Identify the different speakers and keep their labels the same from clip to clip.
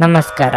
Speaker 1: ನಮಸ್ಕಾರ.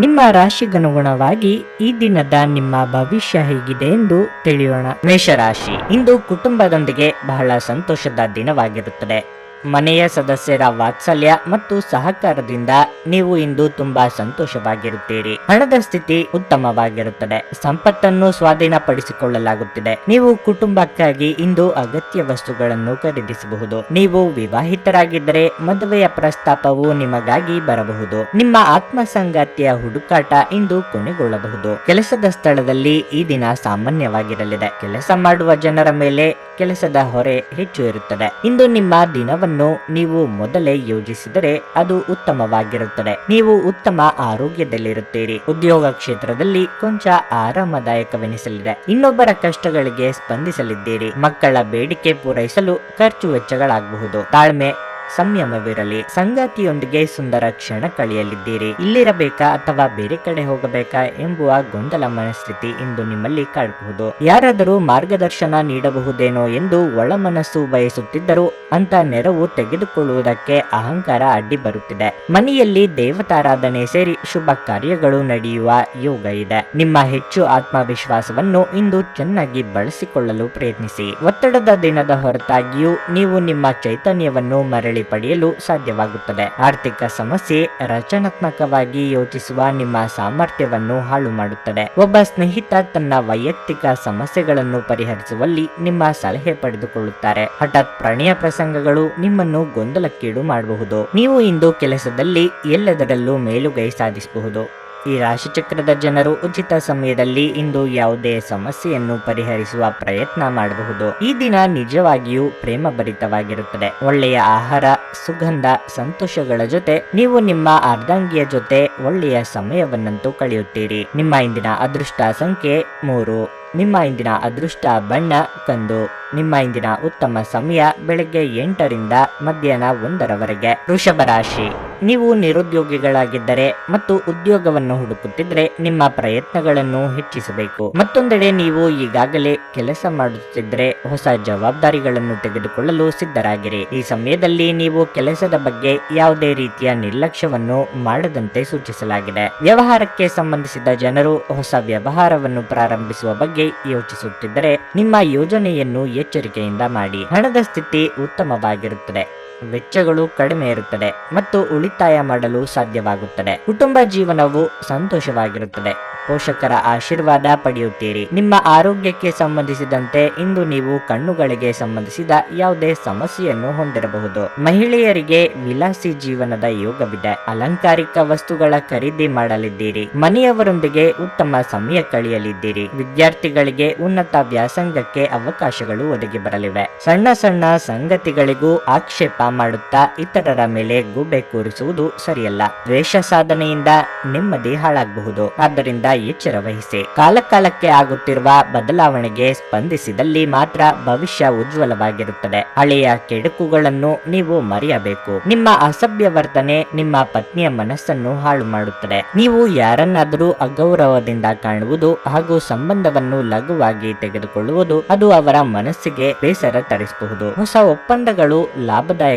Speaker 1: ನಿಮ್ಮ ರಾಶಿಗನುಗುಣವಾಗಿ ಈ ದಿನದ ನಿಮ್ಮ ಭವಿಷ್ಯ ಹೇಗಿದೆ ಎಂದು ತಿಳಿಯೋಣ. ಮೇಷರಾಶಿ ಇಂದು ಕುಟುಂಬದೊಂದಿಗೆ ಬಹಳ ಸಂತೋಷದ ದಿನವಾಗಿರುತ್ತದೆ. ಮನೆಯ ಸದಸ್ಯರ ವಾತ್ಸಲ್ಯ ಮತ್ತು ಸಹಕಾರದಿಂದ ನೀವು ಇಂದು ತುಂಬಾ ಸಂತೋಷವಾಗಿರುತ್ತೀರಿ. ಹಣದ ಸ್ಥಿತಿ ಉತ್ತಮವಾಗಿರುತ್ತದೆ. ಸಂಪತ್ತನ್ನು ಸ್ವಾಧೀನಪಡಿಸಿಕೊಳ್ಳಲಾಗುತ್ತಿದೆ. ನೀವು ಕುಟುಂಬಕ್ಕಾಗಿ ಇಂದು ಅಗತ್ಯ ವಸ್ತುಗಳನ್ನು ಖರೀದಿಸಬಹುದು. ನೀವು ವಿವಾಹಿತರಾಗಿದ್ದರೆ ಮದುವೆಯ ಪ್ರಸ್ತಾಪವು ನಿಮಗಾಗಿ ಬರಬಹುದು. ನಿಮ್ಮ ಆತ್ಮ ಸಂಗಾತಿಯ ಹುಡುಕಾಟ ಇಂದು ಕೊನೆಗೊಳ್ಳಬಹುದು. ಕೆಲಸದ ಸ್ಥಳದಲ್ಲಿ ಈ ದಿನ ಸಾಮಾನ್ಯವಾಗಿರಲಿದೆ. ಕೆಲಸ ಮಾಡುವ ಜನರ ಮೇಲೆ ಕೆಲಸದ ಹೊರೆ ಹೆಚ್ಚು ಇರುತ್ತದೆ. ಇಂದು ನಿಮ್ಮ ದಿನವನ್ನು ನೀವು ಮೊದಲೇ ಯೋಜಿಸಿದರೆ ಅದು ಉತ್ತಮವಾಗಿರುತ್ತದೆ. ನೀವು ಉತ್ತಮ ಆರೋಗ್ಯದಲ್ಲಿರುತ್ತೀರಿ. ಉದ್ಯೋಗ ಕ್ಷೇತ್ರದಲ್ಲಿ ಕೊಂಚ ಆರಾಮದಾಯಕವೆನಿಸಲಿದೆ. ಇನ್ನೊಬ್ಬರ ಕಷ್ಟಗಳಿಗೆ ಸ್ಪಂದಿಸಲಿದ್ದೀರಿ. ಮಕ್ಕಳ ಬೇಡಿಕೆ ಪೂರೈಸಲು ಖರ್ಚು ವೆಚ್ಚಗಳಾಗಬಹುದು. ತಾಳ್ಮೆ ಸಂಯಮವಿರಲಿ. ಸಂಗಾತಿಯೊಂದಿಗೆ ಸುಂದರ ಕ್ಷಣ ಕಳೆಯಲಿದ್ದೀರಿ. ಇಲ್ಲಿರಬೇಕಾ ಅಥವಾ ಬೇರೆ ಕಡೆ ಹೋಗಬೇಕಾ ಎಂಬುವ ಗೊಂದಲ ಮನಸ್ಥಿತಿ ಇಂದು ನಿಮ್ಮಲ್ಲಿ ಕಾಡಬಹುದು ಯಾರಾದರೂ ಮಾರ್ಗದರ್ಶನ ನೀಡಬಹುದೇನೋ ಎಂದು ಒಳ ಮನಸ್ಸು ಬಯಸುತ್ತಿದ್ದರೂ ಅಂತ ನೆರವು ತೆಗೆದುಕೊಳ್ಳುವುದಕ್ಕೆ ಅಹಂಕಾರ ಅಡ್ಡಿ ಬರುತ್ತಿದೆ. ಮನೆಯಲ್ಲಿ ದೇವತಾರಾಧನೆ ಸೇರಿ ಶುಭ ಕಾರ್ಯಗಳು ನಡೆಯುವ ಯೋಗ ಇದೆ. ನಿಮ್ಮ ಹೆಚ್ಚು ಆತ್ಮವಿಶ್ವಾಸವನ್ನು ಇಂದು ಚೆನ್ನಾಗಿ ಬಳಸಿಕೊಳ್ಳಲು ಪ್ರಯತ್ನಿಸಿ. ಒತ್ತಡದ ದಿನದ ಹೊರತಾಗಿಯೂ ನೀವು ನಿಮ್ಮ ಚೈತನ್ಯವನ್ನು ಮರಳಿ ಪಡೆಯಲು ಸಾಧ್ಯವಾಗುತ್ತದೆ. ಆರ್ಥಿಕ ಸಮಸ್ಯೆ ರಚನಾತ್ಮಕವಾಗಿ ಯೋಚಿಸುವ ನಿಮ್ಮ ಸಾಮರ್ಥ್ಯವನ್ನು ಹಾಳು ಮಾಡುತ್ತದೆ. ಒಬ್ಬ ಸ್ನೇಹಿತ ತನ್ನ ವೈಯಕ್ತಿಕ ಸಮಸ್ಯೆಗಳನ್ನು ಪರಿಹರಿಸುವಲ್ಲಿ ನಿಮ್ಮ ಸಲಹೆ ಪಡೆದುಕೊಳ್ಳುತ್ತಾರೆ. ಹಠಾತ್ ಪ್ರಣಯ ಪ್ರಸಂಗಗಳು ನಿಮ್ಮನ್ನು ಗೊಂದಲಕ್ಕೀಡು ಮಾಡಬಹುದು. ನೀವು ಇಂದು ಕೆಲಸದಲ್ಲಿ ಎಲ್ಲದರಲ್ಲೂ ಮೇಲುಗೈ ಸಾಧಿಸಬಹುದು. ಈ ರಾಶಿಚಕ್ರದ ಜನರು ಉಚಿತ ಸಮಯದಲ್ಲಿ ಇಂದು ಯಾವುದೇ ಸಮಸ್ಯೆಯನ್ನು ಪರಿಹರಿಸುವ ಪ್ರಯತ್ನ ಮಾಡಬಹುದು. ಈ ದಿನ ನಿಜವಾಗಿಯೂ ಪ್ರೇಮಭರಿತವಾಗಿರುತ್ತದೆ. ಒಳ್ಳೆಯ ಆಹಾರ, ಸುಗಂಧ, ಸಂತೋಷಗಳ ಜೊತೆ ನೀವು ನಿಮ್ಮ ಅರ್ಧಾಂಗಿಯ ಜೊತೆ ಒಳ್ಳೆಯ ಸಮಯವನ್ನಂತೂ ಕಳೆಯುತ್ತೀರಿ. ನಿಮ್ಮ ಇಂದಿನ ಅದೃಷ್ಟ ಸಂಖ್ಯೆ ಮೂರು. ನಿಮ್ಮ ಇಂದಿನ ಅದೃಷ್ಟ ಬಣ್ಣ ಕಂದು ನಿಮ್ಮ ಇಂದಿನ ಉತ್ತಮ ಸಮಯ ಬೆಳಗ್ಗೆ ಎಂಟರಿಂದ ಮಧ್ಯಾಹ್ನ ಒಂದರವರೆಗೆ. ವೃಷಭ ರಾಶಿ. ನೀವು ನಿರುದ್ಯೋಗಿಗಳಾಗಿದ್ದರೆ ಮತ್ತು ಉದ್ಯೋಗವನ್ನು ಹುಡುಕುತ್ತಿದ್ರೆ ನಿಮ್ಮ ಪ್ರಯತ್ನಗಳನ್ನು ಹೆಚ್ಚಿಸಬೇಕು. ಮತ್ತೊಂದೆಡೆ ನೀವು ಈಗಾಗಲೇ ಕೆಲಸ ಮಾಡುತ್ತಿದ್ರೆ ಹೊಸ ಜವಾಬ್ದಾರಿಗಳನ್ನು ತೆಗೆದುಕೊಳ್ಳಲು ಸಿದ್ಧರಾಗಿರಿ. ಈ ಸಮಯದಲ್ಲಿ ನೀವು ಕೆಲಸದ ಬಗ್ಗೆ ಯಾವುದೇ ರೀತಿಯ ನಿರ್ಲಕ್ಷ್ಯವನ್ನು ಮಾಡದಂತೆ ಸೂಚಿಸಲಾಗಿದೆ. ವ್ಯವಹಾರಕ್ಕೆ ಸಂಬಂಧಿಸಿದ ಜನರು ಹೊಸ ವ್ಯವಹಾರವನ್ನು ಪ್ರಾರಂಭಿಸುವ ಬಗ್ಗೆ ಯೋಚಿಸುತ್ತಿದ್ದರೆ ನಿಮ್ಮ ಯೋಜನೆಯನ್ನು ಎಚ್ಚರಿಕೆಯಿಂದ ಮಾಡಿ. ಹಣದ ಸ್ಥಿತಿ ಉತ್ತಮವಾಗಿರುತ್ತದೆ. ವೆಚ್ಚಗಳು ಕಡಿಮೆ ಇರುತ್ತದೆ ಮತ್ತು ಉಳಿತಾಯ ಮಾಡಲು ಸಾಧ್ಯವಾಗುತ್ತದೆ. ಕುಟುಂಬ ಜೀವನವು ಸಂತೋಷವಾಗಿರುತ್ತದೆ. ಪೋಷಕರ ಆಶೀರ್ವಾದ ಪಡೆಯುತ್ತೀರಿ. ನಿಮ್ಮ ಆರೋಗ್ಯಕ್ಕೆ ಸಂಬಂಧಿಸಿದಂತೆ ಇಂದು ನೀವು ಕಣ್ಣುಗಳಿಗೆ ಸಂಬಂಧಿಸಿದ ಯಾವುದೇ ಸಮಸ್ಯೆಯನ್ನು ಹೊಂದಿರಬಹುದು. ಮಹಿಳೆಯರಿಗೆ ವಿಲಾಸಿ ಜೀವನದ ಯೋಗವಿದೆ. ಅಲಂಕಾರಿಕ ವಸ್ತುಗಳ ಖರೀದಿ ಮಾಡಲಿದ್ದೀರಿ. ಮನೆಯವರೊಂದಿಗೆ ಉತ್ತಮ ಸಮಯ ಕಳೆಯಲಿದ್ದೀರಿ. ವಿದ್ಯಾರ್ಥಿಗಳಿಗೆ ಉನ್ನತ ವ್ಯಾಸಂಗಕ್ಕೆ ಅವಕಾಶಗಳು ಒದಗಿ ಬರಲಿವೆ. ಸಣ್ಣ ಸಣ್ಣ ಸಂಗತಿಗಳಿಗೂ ಆಕ್ಷೇಪ ಮಾಡುತ್ತಾ ಇತರರ ಮೇಲೆ ಗುಬ್ಬೆ ಕೂರಿಸುವುದು ಸರಿಯಲ್ಲ. ದ್ವೇಷ ಸಾಧನೆಯಿಂದ ನೆಮ್ಮದಿ ಹಾಳಾಗಬಹುದು. ಆದ್ದರಿಂದ ಎಚ್ಚರ ವಹಿಸಿ. ಕಾಲಕಾಲಕ್ಕೆ ಆಗುತ್ತಿರುವ ಬದಲಾವಣೆಗೆ ಸ್ಪಂದಿಸಿದಲ್ಲಿ ಮಾತ್ರ ಭವಿಷ್ಯ ಉಜ್ವಲವಾಗಿರುತ್ತದೆ. ಹಳೆಯ ಕೆಡುಕುಗಳನ್ನು ನೀವು ಮರೆಯಬೇಕು. ನಿಮ್ಮ ಅಸಭ್ಯ ವರ್ತನೆ ನಿಮ್ಮ ಪತ್ನಿಯ ಮನಸ್ಸನ್ನು ಹಾಳು ಮಾಡುತ್ತದೆ. ನೀವು ಯಾರನ್ನಾದರೂ ಅಗೌರವದಿಂದ ಕಾಣುವುದು ಹಾಗೂ ಸಂಬಂಧವನ್ನು ಲಘುವಾಗಿ ತೆಗೆದುಕೊಳ್ಳುವುದು ಅದು ಅವರ ಮನಸ್ಸಿಗೆ ಬೇಸರ ತರಿಸಬಹುದು. ಹೊಸ ಒಪ್ಪಂದಗಳು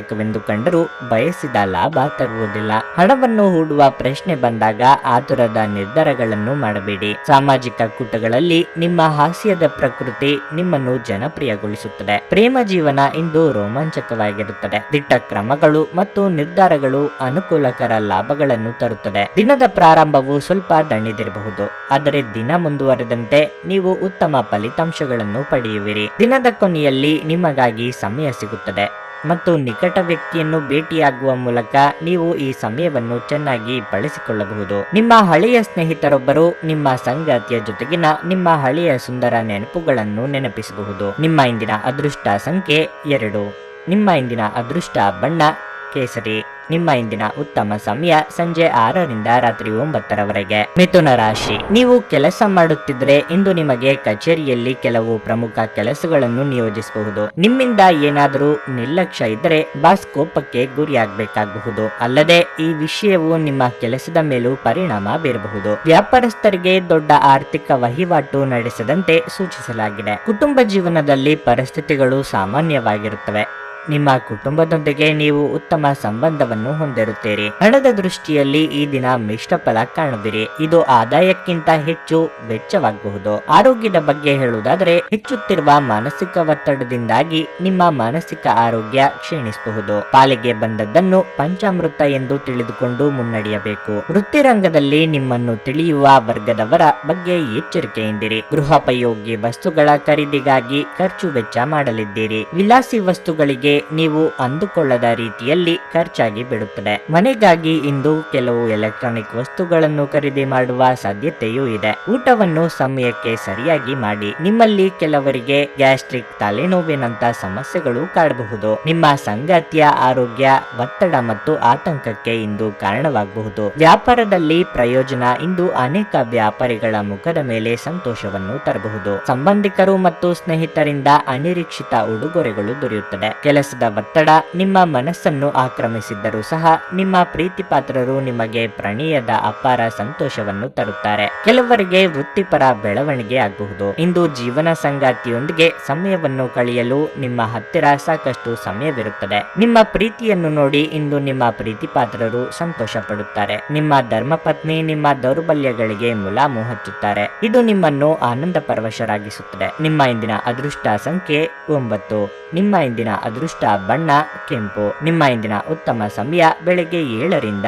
Speaker 1: ಲಾಭದಾಯಕವೆಂದು ಕಂಡರೂ ಬಯಸಿದ ಲಾಭ ತರುವುದಿಲ್ಲ. ಹಣವನ್ನು ಹೂಡುವ ಪ್ರಶ್ನೆ ಬಂದಾಗ ಆತುರದ ನಿರ್ಧಾರಗಳನ್ನು ಮಾಡಬೇಡಿ. ಸಾಮಾಜಿಕ ಕೂಟಗಳಲ್ಲಿ ನಿಮ್ಮ ಹಾಸ್ಯದ ಪ್ರಕೃತಿ ನಿಮ್ಮನ್ನು ಜನಪ್ರಿಯಗೊಳಿಸುತ್ತದೆ. ಪ್ರೇಮ ಜೀವನ ಇಂದು ರೋಮಾಂಚಕವಾಗಿರುತ್ತದೆ. ದಿಟ್ಟ ಕ್ರಮಗಳು ಮತ್ತು ನಿರ್ಧಾರಗಳು ಅನುಕೂಲಕರ ಲಾಭಗಳನ್ನು ತರುತ್ತದೆ. ದಿನದ ಪ್ರಾರಂಭವು ಸ್ವಲ್ಪ ದಣಿದಿರಬಹುದು. ಆದರೆ ದಿನ ಮುಂದುವರೆದಂತೆ ನೀವು ಉತ್ತಮ ಫಲಿತಾಂಶಗಳನ್ನು ಪಡೆಯುವಿರಿ. ದಿನದ ಕೊನೆಯಲ್ಲಿ ನಿಮಗಾಗಿ ಸಮಯ ಸಿಗುತ್ತದೆ. ಮತ್ತು ನಿಕಟ ವ್ಯಕ್ತಿಯನ್ನು ಭೇಟಿಯಾಗುವ ಮೂಲಕ ನೀವು ಈ ಸಮಯವನ್ನು ಚೆನ್ನಾಗಿ ಬಳಸಿಕೊಳ್ಳಬಹುದು. ನಿಮ್ಮ ಹಳೆಯ ಸ್ನೇಹಿತರೊಬ್ಬರು ನಿಮ್ಮ ಸಂಗಾತಿಯ ಜೊತೆಗಿನ ನಿಮ್ಮ ಹಳೆಯ ಸುಂದರ ನೆನಪುಗಳನ್ನು ನೆನಪಿಸಬಹುದು. ನಿಮ್ಮ ಇಂದಿನ ಅದೃಷ್ಟ ಸಂಖ್ಯೆ ಎರಡು. ನಿಮ್ಮ ಇಂದಿನ ಅದೃಷ್ಟ ಬಣ್ಣ ಕೇಸರಿ. ನಿಮ್ಮ ಇಂದಿನ ಉತ್ತಮ ಸಮಯ ಸಂಜೆ ಆರರಿಂದ ರಾತ್ರಿ ಒಂಬತ್ತರವರೆಗೆ. ಮಿಥುನ ರಾಶಿ. ನೀವು ಕೆಲಸ ಮಾಡುತ್ತಿದ್ರೆ ಇಂದು ನಿಮಗೆ ಕಚೇರಿಯಲ್ಲಿ ಕೆಲವು ಪ್ರಮುಖ ಕೆಲಸಗಳನ್ನು ನಿಯೋಜಿಸಬಹುದು. ನಿಮ್ಮಿಂದ ಏನಾದರೂ ನಿರ್ಲಕ್ಷ್ಯ ಇದ್ದರೆ ಬಾಸ್ ಕೋಪಕ್ಕೆ ಗುರಿಯಾಗಬೇಕಾಗಬಹುದು. ಅಲ್ಲದೆ ಈ ವಿಷಯವು ನಿಮ್ಮ ಕೆಲಸದ ಮೇಲೂ ಪರಿಣಾಮ ಬೀರಬಹುದು. ವ್ಯಾಪಾರಸ್ಥರಿಗೆ ದೊಡ್ಡ ಆರ್ಥಿಕ ವಹಿವಾಟು ನಡೆಸದಂತೆ ಸೂಚಿಸಲಾಗಿದೆ. ಕುಟುಂಬ ಜೀವನದಲ್ಲಿ ಪರಿಸ್ಥಿತಿಗಳು ಸಾಮಾನ್ಯವಾಗಿರುತ್ತವೆ. ನಿಮ್ಮ ಕುಟುಂಬದೊಂದಿಗೆ ನೀವು ಉತ್ತಮ ಸಂಬಂಧವನ್ನು ಹೊಂದಿರುತ್ತೀರಿ. ಹಣದ ದೃಷ್ಟಿಯಲ್ಲಿ ಈ ದಿನ ಮಿಶ್ರ ಫಲ ಕಾಣುವಿರಿ. ಇದು ಆದಾಯಕ್ಕಿಂತ ಹೆಚ್ಚು ವೆಚ್ಚವಾಗಬಹುದು. ಆರೋಗ್ಯದ ಬಗ್ಗೆ ಹೇಳುವುದಾದರೆ, ಹೆಚ್ಚುತ್ತಿರುವ ಮಾನಸಿಕ ಒತ್ತಡದಿಂದಾಗಿ ನಿಮ್ಮ ಮಾನಸಿಕ ಆರೋಗ್ಯ ಕ್ಷೀಣಿಸಬಹುದು. ಪಾಲಿಗೆ ಬಂದದ್ದನ್ನು ಪಂಚಾಮೃತ ಎಂದು ತಿಳಿದುಕೊಂಡು ಮುನ್ನಡೆಯಬೇಕು. ವೃತ್ತಿರಂಗದಲ್ಲಿ ನಿಮ್ಮನ್ನು ತಿಳಿಯುವ ವರ್ಗದವರ ಬಗ್ಗೆ ಎಚ್ಚರಿಕೆಯಿಂದಿರಿ. ಗೃಹೋಪಯೋಗಿ ವಸ್ತುಗಳ ಖರೀದಿಗಾಗಿ ಖರ್ಚು ವೆಚ್ಚ ಮಾಡಲಿದ್ದೀರಿ. ವಿಲಾಸಿ ವಸ್ತುಗಳಿಗೆ ನೀವು ಅಂದುಕೊಳ್ಳದ ರೀತಿಯಲ್ಲಿ ಖರ್ಚಾಗಿ ಬಿಡುತ್ತದೆ. ಮನೆಗಾಗಿ ಇಂದು ಕೆಲವು ಎಲೆಕ್ಟ್ರಾನಿಕ್ ವಸ್ತುಗಳನ್ನು ಖರೀದಿ ಮಾಡುವ ಸಾಧ್ಯತೆಯೂ ಇದೆ. ಊಟವನ್ನು ಸಮಯಕ್ಕೆ ಸರಿಯಾಗಿ ಮಾಡಿ. ನಿಮ್ಮಲ್ಲಿ ಕೆಲವರಿಗೆ ಗ್ಯಾಸ್ಟ್ರಿಕ್ ತಲೆನೋವಿನಂತ ಸಮಸ್ಯೆಗಳು ಕಾಡಬಹುದು. ನಿಮ್ಮ ಸಂಗಾತಿಯ ಆರೋಗ್ಯ, ಒತ್ತಡ ಮತ್ತು ಆತಂಕಕ್ಕೆ ಇಂದು ಕಾರಣವಾಗಬಹುದು. ವ್ಯಾಪಾರದಲ್ಲಿ ಪ್ರಯೋಜನ ಇಂದು ಅನೇಕ ವ್ಯಾಪಾರಿಗಳ ಮುಖದ ಮೇಲೆ ಸಂತೋಷವನ್ನು ತರಬಹುದು. ಸಂಬಂಧಿಕರು ಮತ್ತು ಸ್ನೇಹಿತರಿಂದ ಅನಿರೀಕ್ಷಿತ ಉಡುಗೊರೆಗಳು ದೊರೆಯುತ್ತದೆ. ಕೆಲಸದ ಒತ್ತಡ, ನಿಮ್ಮ ಮನಸ್ಸನ್ನು ಆಕ್ರಮಿಸಿದ್ದರೂ ಸಹ ನಿಮ್ಮ ಪ್ರೀತಿ ಪಾತ್ರರು ನಿಮಗೆ ಪ್ರಣಯದ ಅಪಾರ ಸಂತೋಷವನ್ನು ತರುತ್ತಾರೆ. ಕೆಲವರಿಗೆ ವೃತ್ತಿಪರ ಬೆಳವಣಿಗೆ ಆಗಬಹುದು. ಇಂದು ಜೀವನ ಸಂಗಾತಿಯೊಂದಿಗೆ ಸಮಯವನ್ನು ಕಳೆಯಲು ನಿಮ್ಮ ಹತ್ತಿರ ಸಾಕಷ್ಟು ಸಮಯವಿರುತ್ತದೆ. ನಿಮ್ಮ ಪ್ರೀತಿಯನ್ನು ನೋಡಿ ಇಂದು ನಿಮ್ಮ ಪ್ರೀತಿ ಪಾತ್ರರು ಸಂತೋಷ ಪಡುತ್ತಾರೆ ನಿಮ್ಮ ಧರ್ಮಪತ್ನಿ ನಿಮ್ಮ ದೌರ್ಬಲ್ಯಗಳಿಗೆ ಮುಲಾಮು ಹಚ್ಚುತ್ತಾರೆ. ಇದು ನಿಮ್ಮನ್ನು ಆನಂದ ಪರವಶರಾಗಿಸುತ್ತದೆ ನಿಮ್ಮ ಇಂದಿನ ಅದೃಷ್ಟ ಸಂಖ್ಯೆ ಒಂಬತ್ತು. ನಿಮ್ಮ ಇಂದಿನ ಅದೃಷ್ಟ ಬಣ್ಣ, ಕೆಂಪು. ನಿಮ್ಮ ಇಂದಿನ ಉತ್ತಮ ಸಮಯ ಬೆಳಗ್ಗೆ ಏಳರಿಂದ